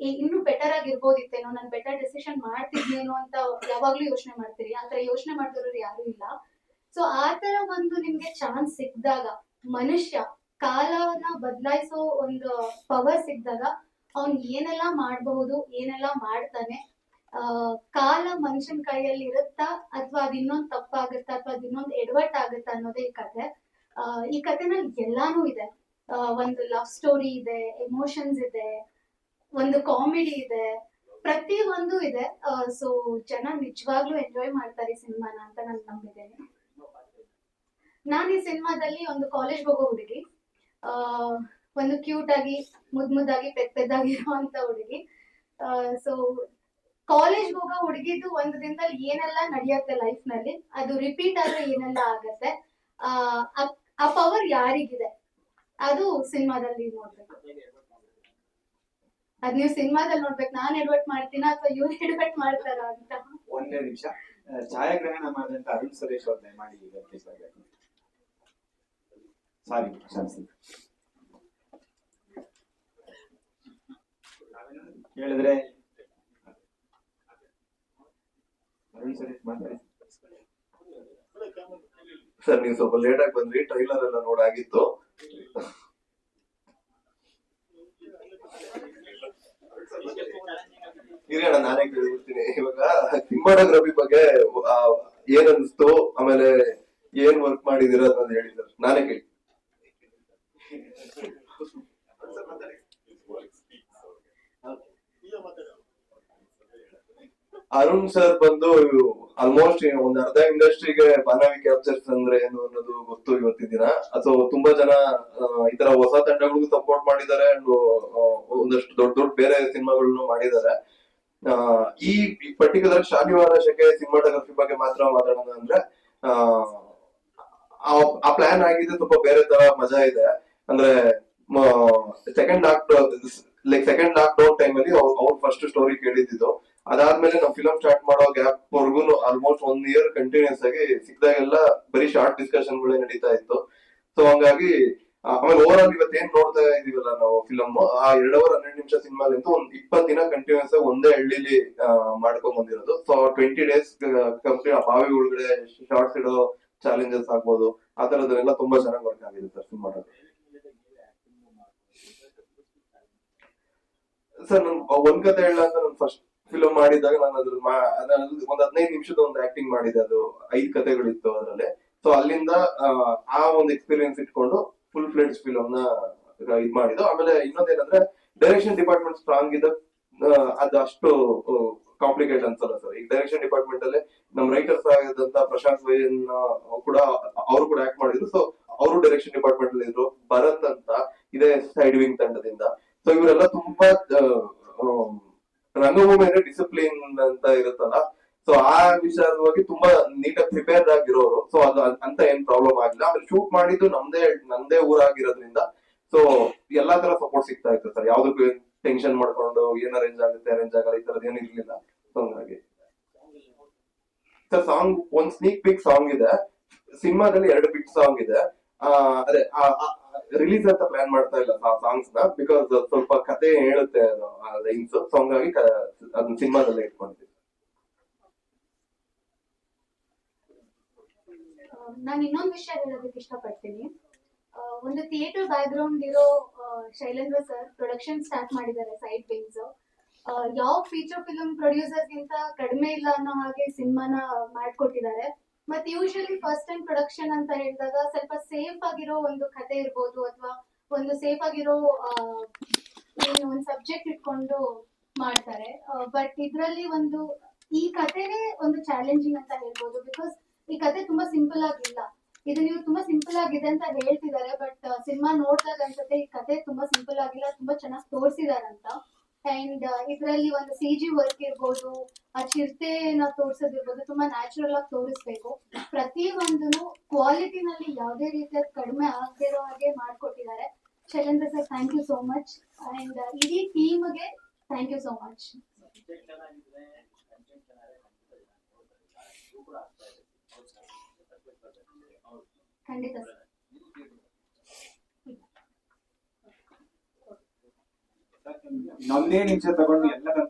ಇನ್ನೂ ಬೆಟರ್ ಆಗಿರ್ಬೋದಿತ್ತೇನೋ, ನಾನು ಬೆಟರ್ ಡಿಸಿಷನ್ ಮಾಡ್ತಿದ್ನೇನೋ ಅಂತ ಯಾವಾಗ್ಲೂ ಯೋಚನೆ ಮಾಡ್ತೀರಿ. ಆತರ ಯೋಚನೆ ಮಾಡ್ತಿರೋರು ಯಾರು ಇಲ್ಲ. ಸೊ ಆತರ ಒಂದು ನಿಮ್ಗೆ ಚಾನ್ಸ್ ಸಿಕ್ಕಿದಾಗ, ಮನುಷ್ಯ ಕಾಲವನ್ನ ಬದಲಾಯಿಸೋ ಒಂದು ಪವರ್ ಸಿಕ್ಕಿದಾಗ, ಅವ್ನ್ ಏನೆಲ್ಲ ಮಾಡಬಹುದು, ಏನೆಲ್ಲ ಮಾಡ್ತಾನೆ ಕಾಲ ಮನುಷ್ಯನ ಕೈಯಲ್ಲಿ ಇರುತ್ತಾ ಅಥವಾ ಅದ್ ಇನ್ನೊಂದ್ ತಪ್ಪಾಗುತ್ತಾ ಅಥವಾ ಅದ್ ಇನ್ನೊಂದ್ ಎಡವಟ್ ಆಗುತ್ತಾ ಅನ್ನೋದೇ ಈ ಕತೆ. ಆ, ಈ ಕಥೆನಲ್ಲಿ ಎಲ್ಲಾನು ಇದೆ. ಒಂದು ಲವ್ ಸ್ಟೋರಿ ಇದೆ ಎಮೋಷನ್ಸ್ ಇದೆ, ಒಂದು ಕಾಮಿಡಿ ಇದೆ ಪ್ರತಿ ಒಂದು ಇದೆ ಸೊ ಜನ ನಿಜವಾಗ್ಲೂ ಎಂಜಾಯ್ ಮಾಡ್ತಾರೆ ಈ ಸಿನಿಮಾನ ಅಂತ ನಾನು ನಂಬಿದ್ದೇನೆ. ನಾನು ಈ ಸಿನಿಮಾದಲ್ಲಿ ಒಂದು ಕಾಲೇಜ್ ಹೋಗೋ ಹುಡುಗಿ ಒಂದು ಕ್ಯೂಟ್ ಆಗಿ, ಮುದ್ ಮುದ್ದಾಗಿ ಪೆದ್ ಪೆದ್ದಾಗಿರುವಂತ ಹುಡುಗಿ. ಸೊ ಕಾಲೇಜ್ ಹೋಗೋ ಹುಡುಗಿದು ಒಂದು ದಿನದಲ್ಲಿ ಏನೆಲ್ಲ ನಡೆಯುತ್ತೆ ಲೈಫ್ನಲ್ಲಿ? ಅದು ರಿಪೀಟ್ ಆದ್ರೆ ಏನೆಲ್ಲ ಆಗತ್ತೆ? ಆ ಪವರ್ ಯಾರಿಗಿದೆ? ಅದು ಸಿನಿಮಾದಲ್ಲಿ ನೋಡ್ಬೇಕು. ಅದ್ ನೀವು ಸಿನಿಮಾದಲ್ಲಿ ನೋಡ್ಬೇಕು. ನಾನ್ ಎಡ್ವರ್ಟ್ ಮಾಡ್ತೀನ ಅಥವಾ ಇವ್ರು ಎಡ್ವರ್ಟ್ ಮಾಡ್ತಾರ ಅಂತ? ಒಂದೇ ನಿಮಿಷ. ಛಾಯಾಗ್ರಹಣ ಮಾಡಿದಂತ ಅರುಣ್ ಸುರೇಶ್ ಮಾಡಿ ಸಾರಿ ಹೇಳಿದ್ರೆ ಅರುಣ್ ಸುರೇಶ್ ಮಾತಾಡಿ ಸರ್, ನೀವು ಸ್ವಲ್ಪ ಲೇಟ್ ಆಗಿ ಬಂದ್ರಿ ಟ್ರೈಲರ್ ಎಲ್ಲ ನೋಡಾಗಿತ್ತು ಇರೋಣ ನಾನೇ ಕೇಳ್ಬಿಡ್ತೀನಿ. ಇವಾಗ ರವಿ ಬಗ್ಗೆ ಏನ್ ಅನ್ಸ್ತು ಆಮೇಲೆ ಏನ್ ವರ್ಕ್ ಮಾಡಿದಿರ ಅಂತ ಹೇಳಿ ಸರ್ ನಾನೇ ಕೇಳಿ ಅರುಣ್ ಸರ್ ಬಂದು ಆಲ್ಮೋಸ್ಟ್ ಒಂದ್ ಅರ್ಧ ಇಂಡಸ್ಟ್ರಿಗೆ ಬಾನಾವಿ ಕ್ಯಾಪ್ಚರ್ಸ್ ಅಂದ್ರೆ ಏನು ಅನ್ನೋದು ಗೊತ್ತು ಇವತ್ತಿನ ಸೊ ತುಂಬಾ ಜನ ಈ ತರ ಹೊಸ ತಂಡಗಳಿಗೂ ಸಪೋರ್ಟ್ ಮಾಡಿದ್ದಾರೆ ಅಂಡ್ ಒಂದಷ್ಟು ದೊಡ್ಡ ದೊಡ್ಡ ಬೇರೆ ಸಿನಿಮಾಗಳನ್ನು ಮಾಡಿದ್ದಾರೆ. ಈ ಪರ್ಟಿಕ್ಯುಲರ್ ಶಾಲಿವಾರ ಶಕೆ ಸಿನಿಮಾಟೋಗ್ರಫಿ ಬಗ್ಗೆ ಮಾತ್ರ ಮಾತಾಡೋಣ ಅಂದ್ರೆ, ಆ ಪ್ಲಾನ್ ಆಗಿದೆ, ತುಂಬಾ ಬೇರೆ ತರ ಮಜಾ ಇದೆ. ಅಂದ್ರೆ second lock like second lockdown time ಅಲ್ಲಿ ಅವ್ರು ಫಸ್ಟ್ ಸ್ಟೋರಿ ಕೇಳಿದ್ದು ಅದಾದ್ಮೇಲೆ ನಾವು ಫಿಲಂ ಸ್ಟಾರ್ಟ್ ಮಾಡೋ ಗ್ಯಾಪ್ ವರ್ಗು ಆಲ್ಮೋಸ್ಟ್ ಒನ್ ಇಯರ್ ಕಂಟಿನ್ಯೂಸ್ ಆಗಿ ಸಿಕ್ದಾಗೆಲ್ಲ ಬರೀ ಶಾರ್ಟ್ ಡಿಸ್ಕಷನ್ ಗಳೇ ನಡೀತಾ ಇತ್ತು. ಸೊ ಹಂಗಾಗಿ ಆಮೇಲೆ ಓವರ್ ಆಲ್ ಇವತ್ತೇನ್ ನೋಡ್ತಾ ಇದೀವಲ್ಲ ನಾವು ಫಿಲಮ್ ಆ ಎರಡ್ ಅವರ್ ಹನ್ನೆರಡು ನಿಮಿಷ ಸಿನಿಮಾಲಿಂದ ಒಂದ್ ಇಪ್ಪತ್ ದಿನ ಕಂಟಿನ್ಯೂಸ್ ಆಗಿ ಒಂದೇ ಹಳ್ಳಿಲಿ ಮಾಡ್ಕೊಂಡ್ ಬಂದಿರೋದು. ಸೊ ಟ್ವೆಂಟಿ ಡೇಸ್ ಕಂಪ್ನಿ ಬಾವಿ ಒಳಗಡೆ ಶಾರ್ಟ್ಸ್ ಇಡೋ ಚಾಲೆಂಜಸ್ ಆಗ್ಬೋದು. ಆ ತರದನ್ನೆಲ್ಲ ತುಂಬಾ ಚೆನ್ನಾಗಿ ವರ್ಕ್ ಆಗಿದೆ ಸರ್ ಸಿನಿಮಾ ಸರ್ ನನ್ ಒಂದ್ ಕತೆ ಹೇಳ ಅಂತ ಫಸ್ಟ್ ಫಿಲಮ್ ಮಾಡಿದಾಗ ನಾನು ಅದ್ರ ಒಂದ್ ಹದಿನೈದು ನಿಮಿಷದ ಒಂದು ಆಕ್ಟಿಂಗ್ ಮಾಡಿದೆ ಅದು. ಐದು ಕಥೆಗಳಿತ್ತು ಅದ್ರಲ್ಲಿ. ಸೊ ಅಲ್ಲಿಂದ ಆ, ಒಂದು ಎಕ್ಸ್ಪೀರಿಯನ್ಸ್ ಇಟ್ಕೊಂಡು ಫುಲ್ ಫ್ಲೆಡ್ಸ್ ಫಿಲಮ್ನ ಇದ್ ಮಾಡಿದ್ದು. ಆಮೇಲೆ ಇನ್ನೊಂದೇನಂದ್ರೆ ಡೈರೆಕ್ಷನ್ ಡಿಪಾರ್ಟ್ಮೆಂಟ್ ಸ್ಟ್ರಾಂಗ್ ಇದ್ದ ಅದು ಅಷ್ಟು ಕಾಂಪ್ಲಿಕೇಟ್ ಅನ್ಸಲ್ಲ ಸರ್. ಈಗ ಡೈರೆಕ್ಷನ್ ಡಿಪಾರ್ಟ್ಮೆಂಟ್ ಅಲ್ಲಿ ನಮ್ ರೈಟರ್ಸ್ ಆಗಿದ್ದಂತ ಪ್ರಶಾಂತ್ ವೈನ್ ಕೂಡ ಅವರು ಕೂಡ ಆಕ್ಟ್ ಮಾಡಿದ್ರು. ಸೊ ಅವರು ಡೈರೆಕ್ಷನ್ ಡಿಪಾರ್ಟ್ಮೆಂಟ್ ಅಲ್ಲಿ ಇದ್ರು. ಭರತ್ ಅಂತ ಇದೇ ಸೈಡ್ ವಿಂಗ್ ತಂಡದಿಂದ. ಸೊ ಇವರೆಲ್ಲ ತುಂಬಾ ರಂಗಭೂಮಿ ಅಂದ್ರೆ ಡಿಸಿಪ್ಲಿನ್ ಅಂತ ಇರುತ್ತಲ್ಲ ಸೊ ಆ ವಿಚಾರವಾಗಿ ತುಂಬಾ ನೀಟಾಗಿ ಪ್ರಿಪೇರ್ ಆಗಿರೋರು. ಸೊ ಅದು ಅಂತ ಏನ್ ಪ್ರಾಬ್ಲಮ್ ಆಗಿಲ್ಲ ಆಮೇಲೆ ಶೂಟ್ ಮಾಡಿದ್ದು ನಮ್ದೇ ನಮ್ದೇ ಊರಾಗಿರೋದ್ರಿಂದ ಸೊ ಎಲ್ಲಾ ತರ ಸಪೋರ್ಟ್ ಸಿಗ್ತಾ ಇತ್ತು ಸರ್. ಯಾವ್ದಕ್ಕೂ ಟೆನ್ಷನ್ ಮಾಡ್ಕೊಂಡು ಏನ್ ಅರೇಂಜ್ ಆಗುತ್ತೆ ಅರೇಂಜ್ ಆಗಲ್ಲ, ಈ ತರದ್ ಏನು ಇರ್ಲಿಲ್ಲ. ಸೊ ಹಂಗಾಗಿ. ಸರ್ ಸಾಂಗ್ ಒಂದ್ ಸ್ನೀಕ್ ಪಿಕ್ ಸಾಂಗ್ ಇದೆ. ಸಿನಿಮಾದಲ್ಲಿ ಎರಡು ಪಿಕ್ ಸಾಂಗ್ ಇದೆ. ಅದೇ ರಿಲೀಸ್ ಅಂತ ಪ್ಲಾನ್ ಮಾಡ್ತಾ ಇಲ್ಲ ಸಾಂಗ್ಸ್ನ ಬಿಕಾಸ್ ಸ್ವಲ್ಪ ಕತೆ ಹೇಳುತ್ತೆ ಅದು ಲೈನ್ಸ್ ಸೊ ಹಂಗಾಗಿ ಕ- ಅದನ್ನ ಸಿನಿಮಾದಲ್ಲೇ ಇಟ್ಕೊಂಡಿದ್ವಿ ನಾನು ಇನ್ನೊಂದು ವಿಷಯ ಹೇಳೋದಕ್ಕೆ ಇಷ್ಟಪಡ್ತೀನಿ. ಆ, ಒಂದು ಥಿಯೇಟರ್ ಬ್ಯಾಕ್ ಗ್ರೌಂಡ್ ಇರೋ ಆ, ಶೈಲೇಂದ್ರ ಸರ್ ಪ್ರೊಡಕ್ಷನ್ ಸ್ಟಾರ್ಟ್ ಮಾಡಿದ್ದಾರೆ ಸೈಡ್ ವಿಂಗ್ಸ್ ಯಾವ ಫೀಚರ್ ಫಿಲ್ಮ್ ಪ್ರೊಡ್ಯೂಸರ್ ಗಿಂತ ಕಡಿಮೆ ಇಲ್ಲ ಅನ್ನೋ ಹಾಗೆ ಸಿನಿಮಾನ ಮಾಡ್ಕೊಟ್ಟಿದ್ದಾರೆ. ಮತ್ತೆ ಯೂಶಲಿ ಫಸ್ಟ್ ಟೈಮ್ ಪ್ರೊಡಕ್ಷನ್ ಅಂತ ಹೇಳಿದಾಗ ಸ್ವಲ್ಪ ಸೇಫ್ ಆಗಿರೋ ಒಂದು ಕತೆ ಇರ್ಬೋದು ಅಥವಾ ಒಂದು ಸೇಫ್ ಆಗಿರೋ ಏನು, ಒಂದು ಸಬ್ಜೆಕ್ಟ್ ಇಟ್ಕೊಂಡು ಮಾಡ್ತಾರೆ. ಬಟ್ ಇದ್ರಲ್ಲಿ ಒಂದು, ಈ ಕತೆನೇ ಒಂದು ಚಾಲೆಂಜಿಂಗ್ ಅಂತ ಹೇಳ್ಬೋದು ಬಿಕಾಸ್ ಈ ಕತೆ ತುಂಬಾ ಸಿಂಪಲ್ ಆಗಿಲ್ಲ. ಇದು ನೀವು ತುಂಬಾ ಸಿಂಪಲ್ ಆಗಿದೆ ಅಂತ ಹೇಳ್ತಿದ್ದಾರೆ ಬಟ್ ಸಿನಿಮಾ ನೋಡಿದಾಗ ಅನ್ಸುತ್ತೆ ಈ ಕತೆ ತುಂಬಾ ಸಿಂಪಲ್ ಆಗಿಲ್ಲ, ತುಂಬಾ ಚೆನ್ನಾಗಿ ತೋರಿಸಿದಾರಂತ. ಅಂಡ್ ಇದರಲ್ಲಿ ಒಂದು ಸಿ ಜಿ ವರ್ಕ್ ಇರ್ಬೋದು, ಆ ಚಿರತೆನ ತೋರ್ಸೋದಿರ್ಬೋದು, ತುಂಬಾ ನ್ಯಾಚುರಲ್ ಆಗಿ ತೋರಿಸ್ಬೇಕು. ಪ್ರತಿ ಒಂದು ಕ್ವಾಲಿಟಿನಲ್ಲಿ ಯಾವುದೇ ರೀತಿಯ ಕಡಿಮೆ ಆಗದಿರೋ ಹಾಗೆ ಮಾಡ್ಕೊಟ್ಟಿದ್ದಾರೆ. Shailendra sir thank you so much and ಇಡೀ ಟೀಮ್ಗೆ ಥ್ಯಾಂಕ್ ಯು ಸೋ ಮಚ್ ಖಂಡಿತ ಸರ್ ನೊಂದೇ ನಿಮಿಷ ತಗೊಂಡು ಎಲ್ಲ ತಂತ್ರ